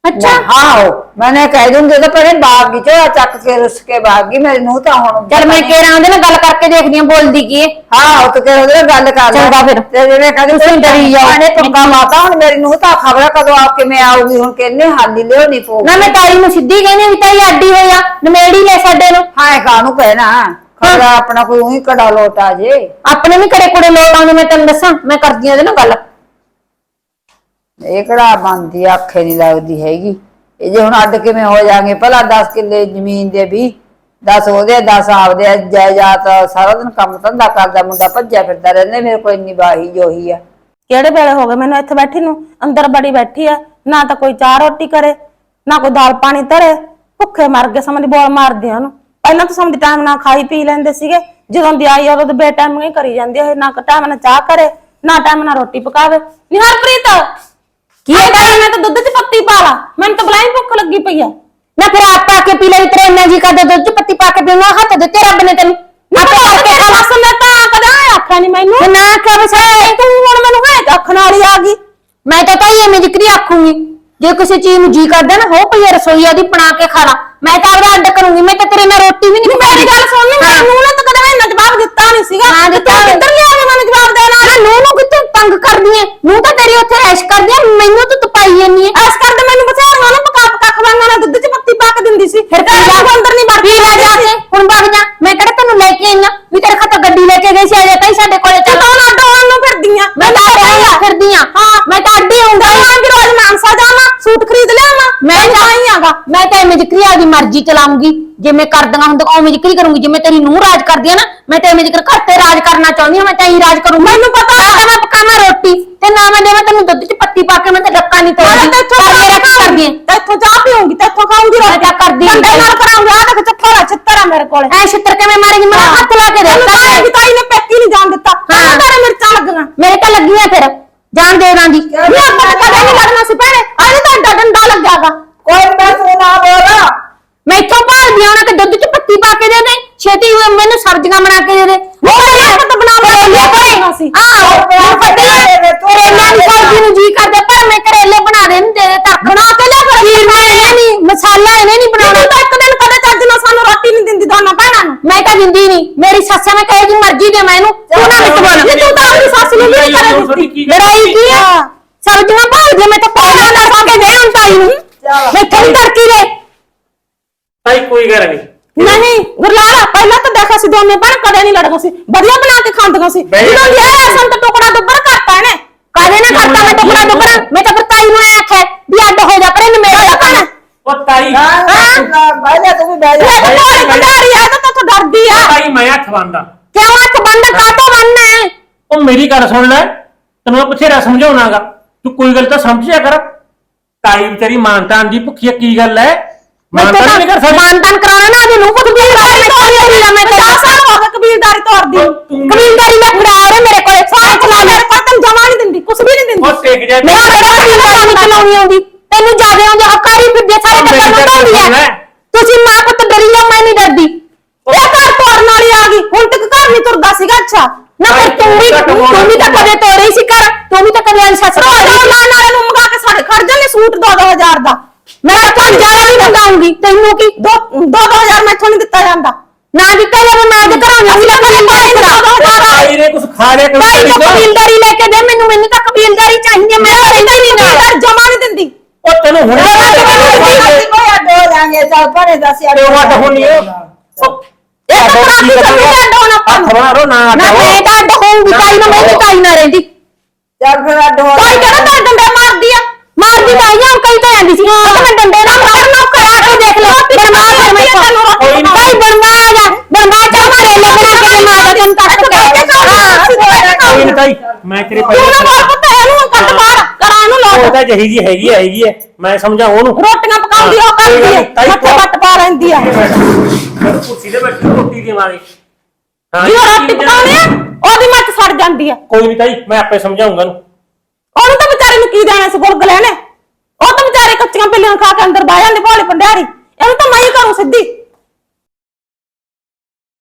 ਅੱਛਾ। ਹਾਂ ਮੈਨੇ ਕਹਿ ਦੂੰਗੀ ਤਾਂ ਪਰੇ ਬਾਗ ਵਿੱਚ ਚੱਕ ਕੇ ਰੁੱਸ ਕੇ ਬਾਗ ਗਈ ਮੇਰੀ ਨੂੰ ਤਾਂ ਹੁਣ ਚਲ ਮੈਂ ਕਿਹੜਾ ਉਹਦੇ ਨਾਲ ਗੱਲ ਕਰਕੇ ਦੇਖਦੀ ਆਂ ਬੋਲਦੀ ਕੀ ਹਾਂ? ਉਹ ਤਾਂ ਕਹਿ ਉਹਦੇ ਨਾਲ ਗੱਲ ਕਰ ਲੈ। ਚੰਗਾ ਫਿਰ। ਤੇ ਜਿਵੇਂ ਕਹਿੰਦੇ ਤੁਸੀਂ ਡਰੀ ਜਾਓ। ਇਹਨੇ ਪੰਗਾ ਮਾਤਾ ਹੁਣ ਮੇਰੀ ਨੂੰ ਤਾਂ ਖਬਰ ਕਦੋਂ ਆ ਕਿਵੇਂ ਆਊਗੀ ਹੁਣ ਕਿੰਨੇ ਹਾਲੀ ਲਿਓ ਨਹੀਂ ਪਊ ਨਾ ਮੈਂ ਤਾਈ ਨੂੰ ਸਿੱਧੀ ਕਹਿੰਦੀ ਵੀ ਤਾਈ ਅੱਡੀ ਹੋਇਆ ਨਮੇੜੀ ਲੈ ਸਾਡੇ ਨੂੰ। ਹਾਂ ਕਾਹਨੂੰ ਕਹਿਣਾ? ਖਬਰ ਆਪਣਾ ਕੋਈ ਉਹੀ ਕੜਾ ਲੋਟ ਆ ਜੇ। ਆਪਣੇ ਵੀ ਘਰੇ ਕੁੜੇ ਲੋਟ ਆਉਂਦੇ ਮੈਂ ਤੈਨੂੰ ਦੱਸਾਂ ਮੈਂ ਕਰਦੀ ਆਂ ਉਹਦੇ ਨਾਲ ਗੱਲ। ਇਹ ਕਿਹੜਾ ਬੰਦੀ ਆਖੇ ਨਹੀਂ ਲੱਗਦੀ ਹੈਗੀ। ਇਹ ਜੇ ਹੁਣ ਅੱਡ ਕਿਵੇਂ ਹੋ ਜਾਣਗੇ? ਭਲਾ 10 ਕਿੱਲੇ ਜ਼ਮੀਨ ਦੇ ਵੀ 10 ਉਹਦੇ 10 ਆਪਦੇ, ਜਾਇਦਾਦ ਸਾਰਾ ਦਿਨ ਕੰਮ ਧੰਦਾ ਕਰਦਾ, ਮੁੰਡਾ ਭੱਜਿਆ ਫਿਰਦਾ ਰਹਿੰਦਾ, ਮੇਰੇ ਕੋਲ ਇੰਨੀ ਬਾਹੀ ਜੋਹੀ ਆ। ਕਿਹੜੇ ਵੇਲੇ ਹੋ ਗਏ ਮੈਨੂੰ ਇੱਥੇ ਬੈਠੀ ਨੂੰ? ਅੰਦਰ ਬੜੀ ਬੈਠੀ ਆ, ਨਾ ਤਾਂ ਕੋਈ ਚਾਹ ਰੋਟੀ ਕਰੇ, ਨਾ ਕੋਈ ਦਾਲ ਪਾਣੀ ਧਰੇ, ਭੁੱਖੇ ਮਰ ਗਏ, ਸਮਝ ਬੋਲ ਮਾਰਦੇ ਆ ਉਹਨੂੰ। ਪਹਿਲਾਂ ਤਾਂ ਸਮਝ ਟਾਈਮ ਨਾਲ ਖਾਈ ਪੀ ਲੈਂਦੇ ਸੀਗੇ, ਜਦੋਂ ਦੀ ਆਈ ਉਦੋਂ ਤੇ ਬੇਟਾਈਮ ਹੀ ਕਰੀ ਜਾਂਦੇ ਆ, ਇਹ ਨਾ ਟਾਈਮ ਨਾਲ ਚਾਹ ਕਰੇ, ਨਾ ਟਾਈਮ ਨਾਲ ਰੋਟੀ ਪਕਾਵੇ। ਨੀ ਹਰਪ੍ਰੀਤ! ਕੀ ਹੈ ਗੱਲ ਮੈਂ ਤਾਂ ਦੁੱਧ 'ਚ ਪੱਤੀ ਪਾ ਲਾ। ਮੈਨੂੰ ਤਾਂ ਬਲਾਈ ਭੁੱਖ ਲੱਗੀ ਪਈ ਆ। ਨਾ ਫਿਰ ਆਪ ਪਾ ਕੇ ਪੀ ਲਈ ਤੇਰੇ ਇੰਨਾ ਜੀ ਕਰਦਾ ਦੁੱਧ ਚ ਪੱਤੀ ਪਾ ਕੇ ਪੀਣਾ ਹੱਥ ਦਿੱਤੇ ਰੱਬ ਨੇ ਤੈਨੂੰ। ਆਪੇ ਕਰਕੇ ਖਾ ਬਸ ਮੈਂ ਤਾਂ ਕਦਾ ਆਖਿਆ ਨਹੀਂ ਮੈਨੂੰ? ਤੇ ਨਾ ਆਖਿਆ ਬਸ ਤੂੰ ਹੁਣ ਮੈਨੂੰ ਹੈ ਅੱਖਣ ਵਾਲੀ ਆ ਗਈ। ਮੈਂ ਤਾਂ ਤਾਈ ਐਵੇਂ ਜਿਕਰੀ ਆਖੂੰਗੀ। ਜੇ ਕਿਸੇ ਚੀਜ਼ ਨੂੰ ਜੀ ਕਰਦਾ ਨਾ ਹੋ ਪਈ ਰਸੋਈ ਉਹਦੀ ਬਣਾ ਕੇ ਖਾ ਲਾ। ਮੈਂ ਤਾਂ ਆਪਦਾ ਅੱਡ ਕਰੂੰਗੀ ਮੈਂ ਤਾਂ ਤੇਰੇ ਨਾਲ ਰੋਟੀ ਵੀ ਨਹੀਂ ਮੇਰੀ ਗੱਲ ਸੁਣ ਨੀ ਮੈਨੂੰ ਨਾ ਤਾਂ ਕਦੇ ਮੈਂ ਇੰਨਾ ਜਵਾਬ ਦਿੱਤਾ ਨਹੀਂ ਸੀਗਾ। ਹਾਂ, ਤੇ ਦਿੱਤਾ ਤੂੰ ਕਿੱਧਰ ਲਿਆ ਕੇ ਮੈਨੂੰ ਜਵਾਬ ਦੇਣਾ ਨਾ ਨੂੰ ਨੂੰ ਕਿੱਥੇ ਤੰਗ ਕਰਦੀ ਐ ਨੂੰ ਤਾਂ ਤੇਰੀ ਉੱਥੇ ਐਸ਼ ਕਰਦੀ ਐ ਮੈਨੂੰ ਤੂੰ ਤਪਾਈ ਜਾਂਦੀ ਐ ਐਸ ਕਰਦੇ ਮੈਨੂੰ ਬਥੇਰੀਆਂ ਨਾ ਪਕਾ ਪਕਾ ਖਵਾਈਆਂ ਨਾ। ਦੁੱਧ ਚ ਪੱਤੀ ਪਾ ਕੇ ਦਿੰਦੀ ਸੀ। ਫਿਰ ਘਰ ਪੀ ਨੂੰ ਅੰਦਰ ਨਹੀਂ ਵੜਦੀ ਲੈ ਜਾ। ਕੇ ਹੁਣ ਵਗ ਜਾ। ਮੈਂ ਕਿਹੜਾ ਤੈਨੂੰ ਲੈ ਕੇ ਆਈਆਂ ਵੀ ਤੇਰੇ ਖਾਤਰ ਗੱਡੀ ਲੈ ਕੇ ਗਈ ਸੀ। ਅਜੇ ਤਾਈ ਸਾਡੇ ਕੋਲੇ ਚੱਲ। ਕੌਣ ਅੱਡੋਂ ਨੂੰ ਫਿਰਦੀਆਂ ਮੈਂ ਤਾਂ ਰਹੀ ਫਿਰਦੀ ਆ। ਹਾਂ। ਮੈਂ ਤਾਂ ਅੱਡੀ ਆਉਂਦਾ। ਮੈਂ ਵੀ ਰੋਜ਼ ਮਾਨਸਾ ਜਾਵਾਂ ਸੂਟ ਖਰੀਦ ਲਿਆਵਾਂ ਮੈਂ ਤਾਂ ਹੀ ਆਗਾ ਮੈਂ ਤਾਂ ਐਵੇਂ ਜ਼ਿਕਰੀ ਆਪਦੀ ਮਰਜ਼ੀ ਚਲਾਉਂਗੀ। ਜਿਵੇਂ ਕਰਦੀਆਂ ਹੁੰਦਾ ਉਵੇਂ ਜ਼ਿਕਰੀ ਕਰੂੰਗੀ। ਜਿਵੇਂ ਤੇਰੀ ਨੂੰਹ ਰਾਜ ਕਰਦੀ ਆ ਨਾ ਮੈਂ ਤਾਂ ਐਵੇਂ ਜ਼ਿਕਰ ਘਰ ਤੇ ਰਾਜ ਕਰਨਾ ਚਾਹੁੰਦੀ ਹਾਂ ਮੈਂ ਤਾਂ ਹੀ ਰਾਜ ਕਰੂੰ ਮੈਨੂੰ ਪਤਾ ਨਾ ਮੈਂ ਪਕਾਵਾਂ ਰੋਟੀ ਤੇ ਨਾ ਮੈਂ ਦੇਵਾਂ ਤੈਨੂੰ ਦੁੱਧ 'ਚ ਪੱਤੀ ਪਾ ਕੇ ਮੈਂ ਤਾਂ ਡੱਕਾ ਨਹੀਂ ਤੋੜਦੀ। ਪਰ ਮੇਰਾ ਕੀ ਕਰਦੀ ਐ ਤੇ ਇੱਥੋਂ ਚਾਹ ਪੀਉਂਗੀ ਤੇ ਇੱਥੋਂ ਖਾਉਂਗੀ ਮੈਂ ਤਾਂ ਕਰਦੀ। ਡੰਡੇ ਨਾਲ ਕਰਾਉਂਗੀ ਆ ਦੇਖ ਚੱਪੜਾ ਛਿੱਤਰਾ ਮੇਰੇ ਕੋਲੇ। ਐ ਛਿੱਤਰ ਕਿਵੇਂ ਮਾਰੇਗੀ? ਮੇਰਾ ਹੱਥ ਲਾ ਕੇ ਦੇ ਤੈਨੂੰ ਤਾਂ ਇਹ ਤਾਈ ਨੇ ਪੈਕੀ ਨਹੀਂ ਜਾਣ ਦਿੱਤਾ। ਹਾਂ। ਹਾਂ ਮੇਰੇ ਤਾਂ ਲੱਗੀਆਂ ਫਿਰ। ਜਾਣ ਦੇ ਰਾਂ ਦੀ। ਇਹ ਆਪਾਂ ਕਦੇ ਨਹੀਂ ਲੱਗਣਾ ਸੀ ਭੈਣੇ ਅੱਜ ਤਾਂ ਡੰਡਾ ਡੰਡਾ ਲੱਗਿਆਗਾ ਕੋਈ ਮੈਂ ਤੂੰ ਨਾ ਬੋਲ ਮੈਂ ਇੱਥੋਂ ਭਾਲਦੀ ਆਉਣਾ ਕਿ ਦੁੱਧ 'ਚ ਪੱਤੀ ਪਾ ਕੇ ਦੇ ਦੇ ਛੇਤੀ ਉਹ ਮੈਨੂੰ ਸਬਜ਼ੀਆਂ ਬਣਾ ਕੇ ਦੇ ਦੇ। ਉਹ ਤਾਂ ਤਾਂ ਬਣਾ ਲਿਆ ਬਣਾਉਣਾ ਸੀ। ਆਹ ਕਰੇਲਿਆਂ ਦੀ ਸਬਜ਼ੀ ਨੂੰ ਜੀ ਕਰਦਾ ਪਰ ਮੈਂ ਕਰੇਲੇ ਬਣਾ ਦੇ ਦੇ ਦੇ ਤੱਕ ਬਣਾ ਕੇ ਲਿਆ ਮੈਂ ਇਹ ਨਹੀਂ ਮਸਾਲਾ ਇਹਨੇ ਨਹੀਂ ਤੂੰ ਬਣਾਉਣਾ ਤਾਂ ਇੱਕ ਦਿਨ ਕਦੇ ਚੱਜ ਨਾਲ ਸਾਨੂੰ ਰੋਟੀ ਨਹੀਂ ਦਿੰਦੀ ਦੋਨਾਂ ਭੈਣਾਂ ਨੂੰ। ਮੈਂ ਤਾਂ ਦਿੰਦੀ ਨਹੀਂ। ਮੇਰੀ ਸੱਸ ਮੈਂ ਕਹੇ ਜੀ ਮਰਜ਼ੀ ਦੇ ਮੈਨੂੰ। ਤੂੰ ਨਾ ਮਿੱਟ ਬਣ ਜੇ ਤੂੰ ਤਾਂ ਆਪਣੀ ਸੱਸ ਨੂੰ ਵੀ ਕਰੇ ਲੜਾਈ ਕੀ ਆ? ਸਬਜ਼ੀਆਂ ਭਾਲਦੀ ਮੈਂ ਤਾਂ ਪਾਣਾ ਨਾ ਕੇ ਦੇ ਹੁਣ ਤਾਈ ਨੂੰ ਮੈਂ ਥੋੜੀ ਕਰਕੀ ਦੇ। ਤਾਈ ਕੋਈ ਗੱਲ ਨਹੀਂ। ਨਹੀਂ ਗੁਰਲਾਲ ਪਹਿਲਾਂ ਤਾਂ ਦੇਖਾ ਸੀ ਦੋਨੇ ਭੈਣ ਕਦੇ ਨਹੀਂ ਲੜੀਆਂ ਸੀ। ਵਧੀਆ ਬਣਾ ਕੇ ਖਾਂਦੀਆਂ ਸੀ। ਜਾ। ਜਦੋਂ ਇਹ ਸੰਤ ਟੁਕੜਾ ਦੁੱਬਰ ਕਰਤਾ ਇਹਨੇ। ਕਾਹਦੇ ਨਾ ਕਰਤਾ ਮੈਂ ਟੁਕੜਾ ਟੁਕੜਾ ਮੈਂ ਤਾਂ ਫਿਰ ਤਾਈ ਨੂੰ ਐ ਆਖਿਆ ਵੀ ਅੱਡ ਹੋ ਜਾ ਕਰੇ ਮੇਰਾ ਤਾਂ ਭੈਣ। ਉਹ ਤਾਈ। ਬਹਿ ਜਾ ਤੂੰ ਵੀ ਬਹਿ ਇਹ ਜਾ ਤਾਂ ਕੋਲ ਕੰਡਾਰੀ ਆ ਤਾਂ ਤੂੰ ਡਰਦੀ ਆ। ਤਾਈ ਮੈਂ ਹੱਥ ਬੰਦਾ ਕਿਉਂ ਹੱਥ ਬੰਦ ਕਾਤੋਂ ਬੰਨਣਾ ਹੈ ਉਹ ਮੇਰੀ ਗੱਲ ਸੁਣ ਲੈ। ਤੈਨੂੰ ਮੈਂ ਬਥੇਰਾ ਸਮਝਾਉਣਾਗਾ। ਤੂੰ ਕੋਈ ਗੱਲ ਤਾਂ ਸਮਝਿਆ ਕਰ। ਤਾਈ ਵਿਚਾਰੀ ਮਾਨਤਾ ਦੀ ਭੁੱਖੀ ਆ, ਕੀ ਗੱਲ ਹੈ ਮਾਨਤਾ ਨਹੀਂ ਕਰ ਸਕਦੀ। ਮਾਨਤਨ ਕਰਾਉਣਾ ਨਾ ਉਹਦੀ ਨੂੰ ਕੁਝ ਵੀ ਕਰਾਉਣਾ ਮੈਂ ਤੋਰੀ ਲਾ ਮੈਂ ਤਾਂ ਸਾਲ ਹੋ ਗਏ ਕਬੀਲਦਾਰੀ ਤੋਰਦੀ। ਨੂੰ। ਤੂੰ- ਕਬੀਲਦਾਰੀ ਮੈਂ ਫੜਾ ਰਿਹਾ ਮੇਰੇ ਕੋਲੇ ਸਾਰੇ ਚਲਾ ਲੈ ਮੇਰੇ ਕੋਲ ਤੈਨੂੰ ਜਮਾ ਨਹੀਂ ਦਿੰਦੀ ਕੁਛ ਵੀ ਨਹੀਂ ਦਿੰਦੀ। ਉਹ ਟਿਕ ਜਾ ਮੇਰਾ ਬੜਾ ਕਬੀਲਦਾਰੀ ਨਹੀਂ ਚਲਾਉਣੀ ਆਉਂਦੀ। ਤੈਨੂੰ ਜਿਆਦੇ ਆਉਂਦੇ ਹਕਾਰੀ ਫਿਰਦੇ ਸਾਰੇ ਟੱਬਰ ਨੂੰ ਗੱਲ ਢਾਉਂਦੀ ਸੁਣ ਲੈ। ਹੈ ਤੁਸੀਂ ਮਾਂ ਪੁੱਤ ਡਰੀ ਜਾਓ ਮੈਂ ਨਹੀਂ ਡਰਦੀ। ਇਹ ਘਰ ਤੋਰਨ ਵਾਲੀ ਆ ਗਈ। ਹੁਣ ਤੱਕ ਘਰ ਨਹੀਂ ਤੁਰਦਾ ਸੀਗਾ ਅੱਛਾ। ਨਾ ਫਿਰ ਤੂੰ ਵੀ ਤੂੰ ਵੀ ਤਾਂ ਕਦੇ ਤੋੜੇ ਸੀ ਕਰ ਤੂੰ ਵੀ ਤਾਂ ਕਦੇ ਤੋੜੀ ਸੀ। ਮਾਂ ਨਾਲੇ ਨੂੰ ਮੰਗਾ ਕੇ ਸਾਡੇ ਖੜ ਜਾਂਦੇ ਸੂਟ 2-2000 ਦਾ। ਮੈਂ ਤਾਂ ਜਾਣਾ ਨਹੀਂ ਮੰਗਾਉਂਗੀ ਤੈਨੂੰ ਕੀ? 2-2000 ਮੈਥੋਂ ਨਹੀਂ ਦਿੱਤਾ ਜਾਂਦਾ। ਨਾ ਦਿੱਤਾ ਜਾਵੇ ਮੈਂ ਉਹਦੇ ਘਰੋਂ ਨਹੀਂ ਤਾਂ ਕਬੀਲਦਾਰੀ ਕਰਾ ਤਾਈ ਨੇ ਕੁਝ ਖਾ ਲਿਆ ਭਾਈ ਤਾਂ। ਕੋਈ ਕਬੀਲਦਾਰੀ ਲੈ ਕੇ ਦੇ ਮੈਨੂੰ ਮੈਨੂੰ ਤਾਂ ਕਬੀਲਦਾਰੀ ਚਾਹੀਦੀ ਹੈ ਮੈਂ ਤਾਂ ਰਹਿੰਦੀ ਨਹੀਂ ਨਾ ਘਰ ਜਮਾ ਨਹੀਂ ਦਿੰਦੀ। ਉਹ ਤੈਨੂੰ ਹੁਣੇ ਅਸੀਂ ਕੋਈ ਹੋ ਜਾਾਂਗੇ ਚੱਲ ਭਰੇ ਦੱਸ ਯਾਰ ਤੇ ਉਹ ਅੱਡ ਹੋਣੀ ਉਹ ਇਹ ਤਾਂ ਕਰਨੀ। ਹੈ ਅੱਡ ਹੋਣਾ ਆਪਾਂ ਨੂੰ। ਨਾ ਨਾ ਮੈਂ ਤਾਂ ਅੱਡ ਹੋਊਂਗੀ ਤਾਈ ਨਾ ਮੈਂ ਤਾਈ ਨਾ ਰਹਿੰਦੀ। ਚੱਲ ਫਿਰ ਅੱਡ ਹੋ ਕੋਈ ਕਹਿੰਦਾ ਤਾਂ ਡੰਡਾ ਮਾਰਦੀ ਆ। ਮਾਰਦੀ ਤਾਂ ਆਈਆਂ ਕਈ ਤਾਂ ਜਾਂਦੀ ਸੀ। ਉਹ ਤਾਂ ਮੈਂ ਡੰਡੇ ਨਾਲ ਮਾਰਨਾ ਕਰਾ ਕੇ ਦੇਖ ਲੈ ਬਰਮਾ ਦੇ ਮੈਂ ਕੋਈ ਨੀ। ਭਾਈ ਬਰਮਾ ਆ ਜਾ। ਬਰਮਾ ਚਾ ਕਰੇਲੇ ਬਣਾ ਕੇ ਦੇ ਮਾਂ ਦਾ ਤੈਨੂੰ ਤੱਕ ਕੇ। ਕੋਈ ਨਹੀਂ ਤਾਈ ਮੈਂ ਤੇਰੇ ਤੂੰ ਨਾ ਮਾਰ ਪੁੱਤ ਇਹਨੂੰ ਕੱਟ ਬਾਹਰ ਕਰਾਂ ਉਹ ਲੋਟ ਤਾਂ ਜਹੀ ਜੀ ਹੈਗੀ ਹੈਗੀ ਹੈ ਮੈਂ ਸਮਝਾਉਂ ਉਹਨੂੰ। ਰੋਟੀਆਂ ਪਕਾਉਂਦੀ ਉਹ ਕੋਈ ਕਰਦੀ ਨੀ, ਹੈ ਮੱਥੇ ਵੱਟ ਪਾ ਲੈਂਦੀ ਆ। ਕੁਰਸੀ ਤੇ ਬੈਠੀ ਰੋਟੀ ਦੇਵਾਂਗੇ ਹਾਂ ਜੇ ਰੋਟੀ ਪਕਾਉਣੀ ਆ ਉਹਦੀ ਮੱਤ ਸੜ ਜਾਂਦੀ ਆ। ਕੋਈ ਨਹੀਂ ਤਾਈ ਮੈਂ ਆਪੇ ਸਮਝਾਉਂਗਾ ਉਹਨੂੰ। ਉਹਨੂੰ ਤਾਂ ਵਿਚਾਰੇ ਨੂੰ ਕੀ ਦੇਣਾ ਸੀ ਗੁਲਗੁਲੇ ਨੇ ਉਹ ਤਾਂ ਵਿਚਾਰੇ ਕੱਚੀਆਂ ਪਿੱਲੀਆਂ ਖਾ ਕੇ ਅੰਦਰ ਬਹਿ ਜਾਂਦੇ ਭੋਲੇ ਪੰਡਿਆਰੀ ਇਹਨੂੰ ਤਾਂ ਮੈਂ ਹੀ ਕਰੂੰ ਸਿੱਧੀ।